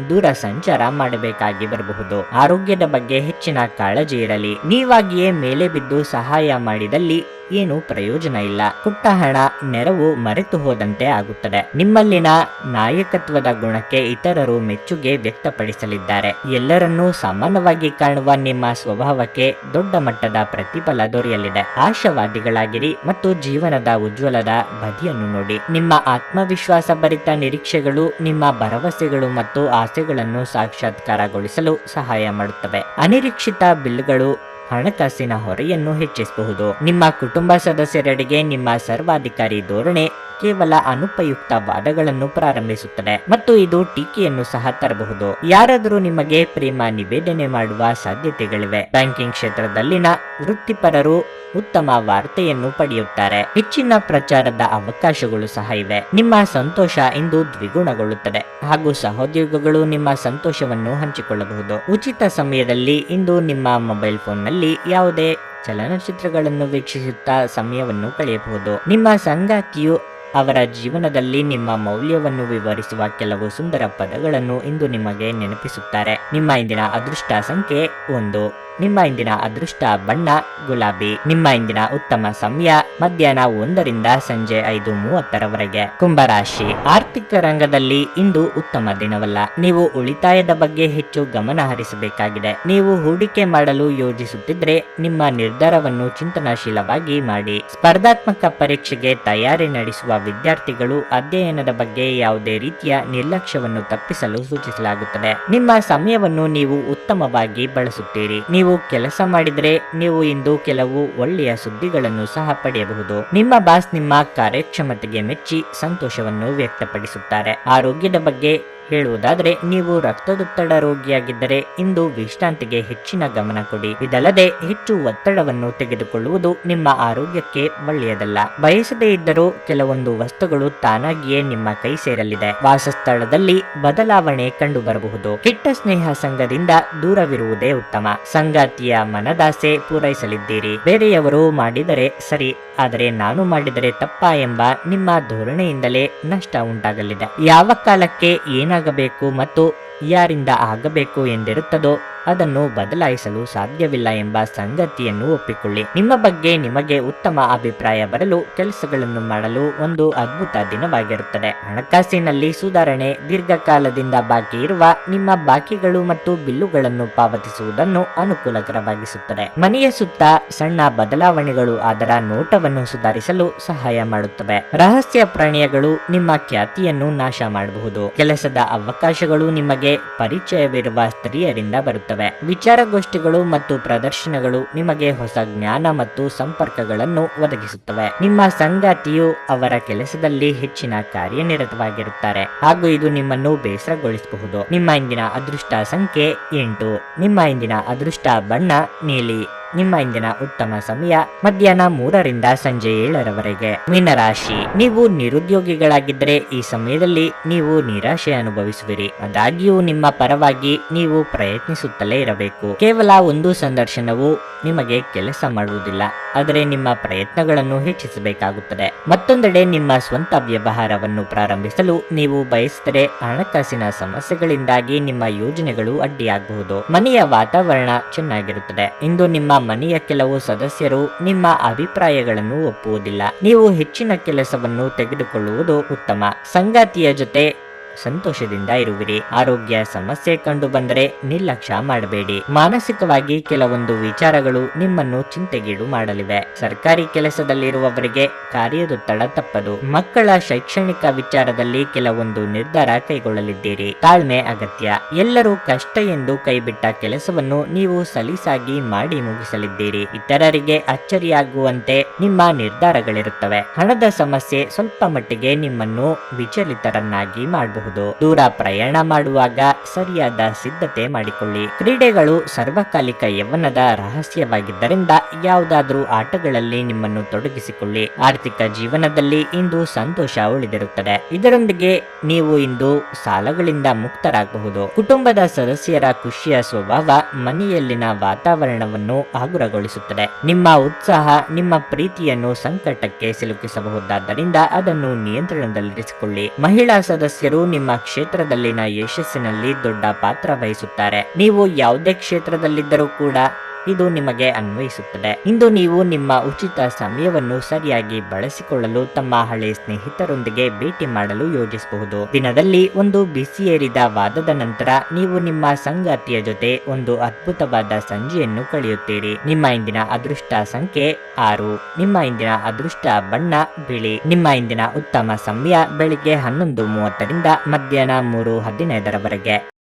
Speaker 1: ದೂರ ಸಂಚಾರ ಮಾಡಬೇಕಾಗಿ ಬರಬಹುದು. ಆರೋಗ್ಯದ ಬಗ್ಗೆ ಹೆಚ್ಚಿನ ಕಾಳಜಿ ಇರಲಿ. ನೀವಾಗಿಯೇ ಮೇಲೆ ಬಿದ್ದು ಸಹಾಯ ಮಾಡಿದಲ್ಲಿ ಏನು ಪ್ರಯೋಜನ ಇಲ್ಲ. ಪುಟ್ಟ ಹಣ, ನೆರವು ಮರೆತು ಹೋದಂತೆ ಆಗುತ್ತದೆ. ನಿಮ್ಮಲ್ಲಿನ ನಾಯಕತ್ವದ ಗುಣಕ್ಕೆ ಇತರರು ಮೆಚ್ಚುಗೆ ವ್ಯಕ್ತಪಡಿಸಲಿದ್ದಾರೆ. ಎಲ್ಲರನ್ನೂ ಸಮಾನವಾಗಿ ಕಾಣುವ ನಿಮ್ಮ ಸ್ವಭಾವಕ್ಕೆ ದೊಡ್ಡ ಮಟ್ಟದ ಪ್ರತಿಫಲ ದೊರೆಯಲಿದೆ. ಆಶಾವಾದಿಗಳಾಗಿರಿ ಮತ್ತು ಜೀವನದ ಉಜ್ವಲದ ಬದಿಯನ್ನು ನೋಡಿ. ನಿಮ್ಮ ಆತ್ಮವಿಶ್ವಾಸ ಭರಿತ ನಿರೀಕ್ಷೆಗಳು, ನಿಮ್ಮ ಭರವಸೆಗಳು ಮತ್ತು ಆಸೆಗಳನ್ನು ಸಾಕ್ಷಾತ್ಕಾರಗೊಳಿಸಲು ಸಹಾಯ ಮಾಡುತ್ತವೆ. ಅನಿರೀಕ್ಷಿತ ಬಿಲ್ಗಳು ಹಣಕಾಸಿನ ಹೊರೆಯನ್ನು ಹೆಚ್ಚಿಸಬಹುದು. ನಿಮ್ಮ ಕುಟುಂಬ ಸದಸ್ಯರೆಡೆಗೆ ನಿಮ್ಮ ಸರ್ವಾಧಿಕಾರಿ ಧೋರಣೆ ಕೇವಲ ಅನುಪಯುಕ್ತ ವಾದಗಳನ್ನು ಪ್ರಾರಂಭಿಸುತ್ತದೆ ಮತ್ತು ಇದು ಟೀಕೆಯನ್ನು ಸಹ ತರಬಹುದು. ಯಾರಾದರೂ ನಿಮಗೆ ಪ್ರೇಮ ನಿವೇದನೆ ಮಾಡುವ ಸಾಧ್ಯತೆಗಳಿವೆ. ಬ್ಯಾಂಕಿಂಗ್ ಕ್ಷೇತ್ರದಲ್ಲಿನ ವೃತ್ತಿಪರರು ಉತ್ತಮ ವಾರ್ತೆಯನ್ನು ಪಡೆಯುತ್ತಾರೆ. ಹೆಚ್ಚಿನ ಪ್ರಚಾರದ ಅವಕಾಶಗಳು ಸಹ ಇವೆ. ನಿಮ್ಮ ಸಂತೋಷ ಇಂದು ದ್ವಿಗುಣಗೊಳ್ಳುತ್ತದೆ. ಹಾಗೂ ಸಹೋದ್ಯೋಗಿಗಳು ನಿಮ್ಮ ಸಂತೋಷವನ್ನು ಹಂಚಿಕೊಳ್ಳಬಹುದು. ಉಚಿತ ಸಮಯದಲ್ಲಿ ಇಂದು ನಿಮ್ಮ ಮೊಬೈಲ್ ಫೋನ್ನಲ್ಲಿ ಯಾವುದೇ ಚಲನಚಿತ್ರಗಳನ್ನು ವೀಕ್ಷಿಸುತ್ತಾ ಸಮಯವನ್ನು ಕಳೆಯಬಹುದು. ನಿಮ್ಮ ಸಂಗಾತಿಯು ಅವರ ಜೀವನದಲ್ಲಿ ನಿಮ್ಮ ಮೌಲ್ಯವನ್ನು ವಿವರಿಸುವ ಕೆಲವು ಸುಂದರ ಪದಗಳನ್ನು ಇಂದು ನಿಮಗೆ ನೆನಪಿಸುತ್ತಾರೆ. ನಿಮ್ಮ ಇಂದಿನ ಅದೃಷ್ಟ ಸಂಖ್ಯೆ ಒಂದು. ನಿಮ್ಮ ಇಂದಿನ ಅದೃಷ್ಟ ಬಣ್ಣ, ಗುಲಾಬಿ. ನಿಮ್ಮ ಇಂದಿನ ಉತ್ತಮ ಸಮಯ, ಮಧ್ಯಾಹ್ನ ಒಂದರಿಂದ ಸಂಜೆ ಐದು ಮೂವತ್ತರವರೆಗೆ. ಕುಂಭರಾಶಿ ಆರ್ಥಿಕ ರಂಗದಲ್ಲಿ ಇಂದು ಉತ್ತಮ ದಿನವಲ್ಲ. ನೀವು ಉಳಿತಾಯದ ಬಗ್ಗೆ ಹೆಚ್ಚು ಗಮನ ಹರಿಸಬೇಕಾಗಿದೆ. ನೀವು ಹೂಡಿಕೆ ಮಾಡಲು ಯೋಜಿಸುತ್ತಿದ್ರೆ ನಿಮ್ಮ ನಿರ್ಧಾರವನ್ನು ಚಿಂತನಾಶೀಲವಾಗಿ ಮಾಡಿ. ಸ್ಪರ್ಧಾತ್ಮಕ ಪರೀಕ್ಷೆಗೆ ತಯಾರಿ ನಡೆಸುವ ವಿದ್ಯಾರ್ಥಿಗಳು ಅಧ್ಯಯನದ ಬಗ್ಗೆ ಯಾವುದೇ ರೀತಿಯ ನಿರ್ಲಕ್ಷ್ಯವನ್ನು ತಪ್ಪಿಸಲು ಸೂಚಿಸಲಾಗುತ್ತದೆ. ನಿಮ್ಮ ಸಮಯವನ್ನು ನೀವು ಉತ್ತಮವಾಗಿ ಬಳಸುತ್ತೀರಿ. ನೀವು ಕೆಲಸ ಮಾಡಿದರೆ ನೀವು ಇಂದು ಕೆಲವು ಒಳ್ಳೆಯ ಸುದ್ದಿಗಳನ್ನು ಸಹ ಪಡೆಯಬಹುದು. ನಿಮ್ಮ ಬಾಸ್ ನಿಮ್ಮ ಕಾರ್ಯಕ್ಷಮತೆಗೆ ಮೆಚ್ಚಿ ಸಂತೋಷವನ್ನು ವ್ಯಕ್ತಪಡಿಸುತ್ತಾರೆ. ಆರೋಗ್ಯದ ಬಗ್ಗೆ ಹೇಳುವುದಾದರೆ, ನೀವು ರಕ್ತದೊತ್ತಡ ರೋಗಿಯಾಗಿದ್ದರೆ ಇಂದು ವಿಶ್ರಾಂತಿಗೆ ಹೆಚ್ಚಿನ ಗಮನ ಕೊಡಿ. ಇದಲ್ಲದೆ, ಹೆಚ್ಚು ಒತ್ತಡವನ್ನು ತೆಗೆದುಕೊಳ್ಳುವುದು ನಿಮ್ಮ ಆರೋಗ್ಯಕ್ಕೆ ಒಳ್ಳೆಯದಲ್ಲ. ಬಯಸದೇ ಇದ್ದರೂ ಕೆಲವೊಂದು ವಸ್ತುಗಳು ತಾನಾಗಿಯೇ ನಿಮ್ಮ ಕೈ ಸೇರಲಿದೆ. ವಾಸಸ್ಥಳದಲ್ಲಿ ಬದಲಾವಣೆ ಕಂಡು ಬರಬಹುದು ಕೆಟ್ಟ ಸ್ನೇಹ ಸಂಘದಿಂದ ದೂರವಿರುವುದೇ ಉತ್ತಮ. ಸಂಗಾತಿಯ ಮನದಾಸೆ ಪೂರೈಸಲಿದ್ದೀರಿ. ಬೇರೆಯವರು ಮಾಡಿದರೆ ಸರಿ, ಆದರೆ ನಾನು ಮಾಡಿದರೆ ತಪ್ಪ ಎಂಬ ನಿಮ್ಮ ಧೋರಣೆಯಿಂದಲೇ ನಷ್ಟ ಉಂಟಾಗಲಿದೆ. ಯಾವ ಕಾಲಕ್ಕೆ ಏನಾಗಬೇಕು ಮತ್ತು ಯಾರಿಂದ ಆಗಬೇಕು ಎಂದಿರುತ್ತದೋ ಅದನ್ನು ಬದಲಾಯಿಸಲು ಸಾಧ್ಯವಿಲ್ಲ ಎಂಬ ಸಂಗತಿಯನ್ನು ಒಪ್ಪಿಕೊಳ್ಳಿ. ನಿಮ್ಮ ಬಗ್ಗೆ ನಿಮಗೆ ಉತ್ತಮ ಅಭಿಪ್ರಾಯ ಬರಲು ಕೆಲಸಗಳನ್ನು ಮಾಡಲು ಒಂದು ಅದ್ಭುತ ದಿನವಾಗಿರುತ್ತದೆ. ಹಣಕಾಸಿನಲ್ಲಿ ಸುಧಾರಣೆ ದೀರ್ಘಕಾಲದಿಂದ ಬಾಕಿ ಇರುವ ನಿಮ್ಮ ಬಾಕಿಗಳು ಮತ್ತು ಬಿಲ್ಲುಗಳನ್ನು ಪಾವತಿಸುವುದನ್ನು ಅನುಕೂಲಕರವಾಗಿಸುತ್ತದೆ. ಮನೆಯ ಸುತ್ತ ಸಣ್ಣ ಬದಲಾವಣೆಗಳು ಅದರ ನೋಟವನ್ನು ಸುಧಾರಿಸಲು ಸಹಾಯ ಮಾಡುತ್ತವೆ. ರಹಸ್ಯ ಪ್ರಾಣಿಯಗಳು ನಿಮ್ಮ ಖ್ಯಾತಿಯನ್ನು ನಾಶ ಮಾಡಬಹುದು. ಕೆಲಸದ ಅವಕಾಶಗಳು ನಿಮಗೆ ಪರಿಚಯವಿರುವ ಸ್ತ್ರೀಯರಿಂದ ಬರುತ್ತವೆ. ವಿಚಾರಗೋಷ್ಠಿಗಳು ಮತ್ತು ಪ್ರದರ್ಶನಗಳು ನಿಮಗೆ ಹೊಸ ಜ್ಞಾನ ಮತ್ತು ಸಂಪರ್ಕಗಳನ್ನು ಒದಗಿಸುತ್ತವೆ. ನಿಮ್ಮ ಸಂಗಾತಿಯು ಅವರ ಕೆಲಸದಲ್ಲಿ ಹೆಚ್ಚಿನ ಕಾರ್ಯನಿರತವಾಗಿರುತ್ತಾರೆ. ಹಾಗೂ ಇದು ನಿಮ್ಮನ್ನು ಬೇಸರಗೊಳಿಸಬಹುದು. ನಿಮ್ಮ ಇಂದಿನ ಅದೃಷ್ಟ ಸಂಖ್ಯೆ ಎಂಟು. ನಿಮ್ಮ ಇಂದಿನ ಅದೃಷ್ಟ ಬಣ್ಣ ನೀಲಿ. ನಿಮ್ಮ ಇಂದಿನ ಉತ್ತಮ ಸಮಯ ಮಧ್ಯಾಹ್ನ ಮೂರರಿಂದ ಸಂಜೆ ಏಳರವರೆಗೆ. ಮೀನರಾಶಿ, ನೀವು ನಿರುದ್ಯೋಗಿಗಳಾಗಿದ್ದರೆ ಈ ಸಮಯದಲ್ಲಿ ನೀವು ನಿರಾಶೆ ಅನುಭವಿಸುವಿರಿ. ಆದಾಗ್ಯೂ ನಿಮ್ಮ ಪರವಾಗಿ ನೀವು ಪ್ರಯತ್ನಿಸುತ್ತಲೇ ಇರಬೇಕು. ಕೇವಲ ಒಂದು ಸಂದರ್ಶನವು ನಿಮಗೆ ಕೆಲಸ ಮಾಡುವುದಿಲ್ಲ. ಆದರೆ ನಿಮ್ಮ ಪ್ರಯತ್ನಗಳನ್ನು ಹೆಚ್ಚಿಸಬೇಕಾಗುತ್ತದೆ. ಮತ್ತೊಂದೆಡೆ ನಿಮ್ಮ ಸ್ವಂತ ವ್ಯವಹಾರವನ್ನು ಪ್ರಾರಂಭಿಸಲು ನೀವು ಬಯಸಿದರೆ ಹಣಕಾಸಿನ ಸಮಸ್ಯೆಗಳಿಂದಾಗಿ ನಿಮ್ಮ ಯೋಜನೆಗಳು ಅಡ್ಡಿಯಾಗಬಹುದು. ಮನೆಯ ವಾತಾವರಣ ಚೆನ್ನಾಗಿರುತ್ತದೆ. ಇಂದು ನಿಮ್ಮ ಮನೆಯ ಕೆಲವು ಸದಸ್ಯರು ನಿಮ್ಮ ಅಭಿಪ್ರಾಯಗಳನ್ನು ಒಪ್ಪುವುದಿಲ್ಲ. ನೀವು ಹೆಚ್ಚಿನ ಕೆಲಸವನ್ನು ತೆಗೆದುಕೊಳ್ಳುವುದು ಉತ್ತಮ. ಸಂಗಾತಿಯ ಜೊತೆ ಸಂತೋಷದಿಂದ ಇರುವಿರಿ. ಆರೋಗ್ಯ ಸಮಸ್ಯೆ ಕಂಡು ಬಂದರೆ ನಿರ್ಲಕ್ಷ್ಯ ಮಾಡಬೇಡಿ. ಮಾನಸಿಕವಾಗಿ ಕೆಲವೊಂದು ವಿಚಾರಗಳು ನಿಮ್ಮನ್ನು ಚಿಂತೆಗೀಡು ಮಾಡಲಿವೆ. ಸರ್ಕಾರಿ ಕೆಲಸದಲ್ಲಿರುವವರಿಗೆ ಕಾರ್ಯದೊತ್ತಡ ತಪ್ಪದು. ಮಕ್ಕಳ ಶೈಕ್ಷಣಿಕ ವಿಚಾರದಲ್ಲಿ ಕೆಲವೊಂದು ನಿರ್ಧಾರ ಕೈಗೊಳ್ಳಲಿದ್ದೀರಿ. ತಾಳ್ಮೆ ಅಗತ್ಯ. ಎಲ್ಲರೂ ಕಷ್ಟ ಎಂದು ಕೈಬಿಟ್ಟ ಕೆಲಸವನ್ನು ನೀವು ಸಲೀಸಾಗಿ ಮಾಡಿ ಮುಗಿಸಲಿದ್ದೀರಿ. ಇತರರಿಗೆ ಅಚ್ಚರಿಯಾಗುವಂತೆ ನಿಮ್ಮ ನಿರ್ಧಾರಗಳಿರುತ್ತವೆ. ಹಣದ ಸಮಸ್ಯೆ ಸ್ವಲ್ಪ ಮಟ್ಟಿಗೆ ನಿಮ್ಮನ್ನು ವಿಚಲಿತರನ್ನಾಗಿ ಮಾಡಬಹುದು. ದೂರ ಪ್ರಯಾಣ ಮಾಡುವಾಗ ಸರಿಯಾದ ಸಿದ್ಧತೆ ಮಾಡಿಕೊಳ್ಳಿ. ಕ್ರೀಡೆಗಳು ಸರ್ವಕಾಲಿಕ ಯೌವನದ ರಹಸ್ಯವಾಗಿದ್ದರಿಂದ ಯಾವುದಾದ್ರೂ ಆಟಗಳಲ್ಲಿ ನಿಮ್ಮನ್ನು ತೊಡಗಿಸಿಕೊಳ್ಳಿ. ಆರ್ಥಿಕ ಜೀವನದಲ್ಲಿ ಇಂದು ಸಂತೋಷ ಉಳಿದಿರುತ್ತದೆ. ಇದರೊಂದಿಗೆ ನೀವು ಇಂದು ಸಾಲಗಳಿಂದ ಮುಕ್ತರಾಗಬಹುದು. ಕುಟುಂಬದ ಸದಸ್ಯರ ಖುಷಿಯ ಸ್ವಭಾವ ಮನೆಯಲ್ಲಿನ ವಾತಾವರಣವನ್ನು ಹಗುರಗೊಳಿಸುತ್ತದೆ. ನಿಮ್ಮ ಉತ್ಸಾಹ, ನಿಮ್ಮ ಪ್ರೀತಿಯನ್ನು ಸಂಕಟಕ್ಕೆ ಸಿಲುಕಿಸಬಹುದಾದ್ದರಿಂದ ಅದನ್ನು ನಿಯಂತ್ರಣದಲ್ಲಿರಿಸಿಕೊಳ್ಳಿ. ಮಹಿಳಾ ಸದಸ್ಯರು ನಿಮ್ಮ ಕ್ಷೇತ್ರದಲ್ಲಿನ ಯಶಸ್ಸಿನಲ್ಲಿ ದೊಡ್ಡ ಪಾತ್ರ ವಹಿಸುತ್ತಾರೆ. ನೀವು ಯಾವುದೇ ಕ್ಷೇತ್ರದಲ್ಲಿದ್ದರೂ ಕೂಡ ಇದು ನಿಮಗೆ ಅನ್ವಯಿಸುತ್ತದೆ. ಇಂದು ನೀವು ನಿಮ್ಮ ಉಚಿತ ಸಮಯವನ್ನು ಸರಿಯಾಗಿ ಬಳಸಿಕೊಳ್ಳಲು ತಮ್ಮ ಹಳೆ ಸ್ನೇಹಿತರೊಂದಿಗೆ ಭೇಟಿ ಮಾಡಲು ಯೋಜಿಸಬಹುದು. ದಿನದಲ್ಲಿ ಒಂದು ಬಿಸಿಯೇರಿದ ವಾದದ ನಂತರ ನೀವು ನಿಮ್ಮ ಸಂಗಾತಿಯ ಜೊತೆ ಒಂದು ಅದ್ಭುತವಾದ ಸಂಜೆಯನ್ನು ಕಳೆಯುತ್ತೀರಿ. ನಿಮ್ಮ ಇಂದಿನ ಅದೃಷ್ಟ ಸಂಖ್ಯೆ ಆರು. ನಿಮ್ಮ ಇಂದಿನ ಅದೃಷ್ಟ ಬಣ್ಣ ಬಿಳಿ. ನಿಮ್ಮ ಇಂದಿನ ಉತ್ತಮ ಸಮಯ ಬೆಳಿಗ್ಗೆ ಹನ್ನೊಂದು ಮೂವತ್ತರಿಂದ ಮಧ್ಯಾಹ್ನ ಮೂರು ಹದಿನೈದರವರೆಗೆ.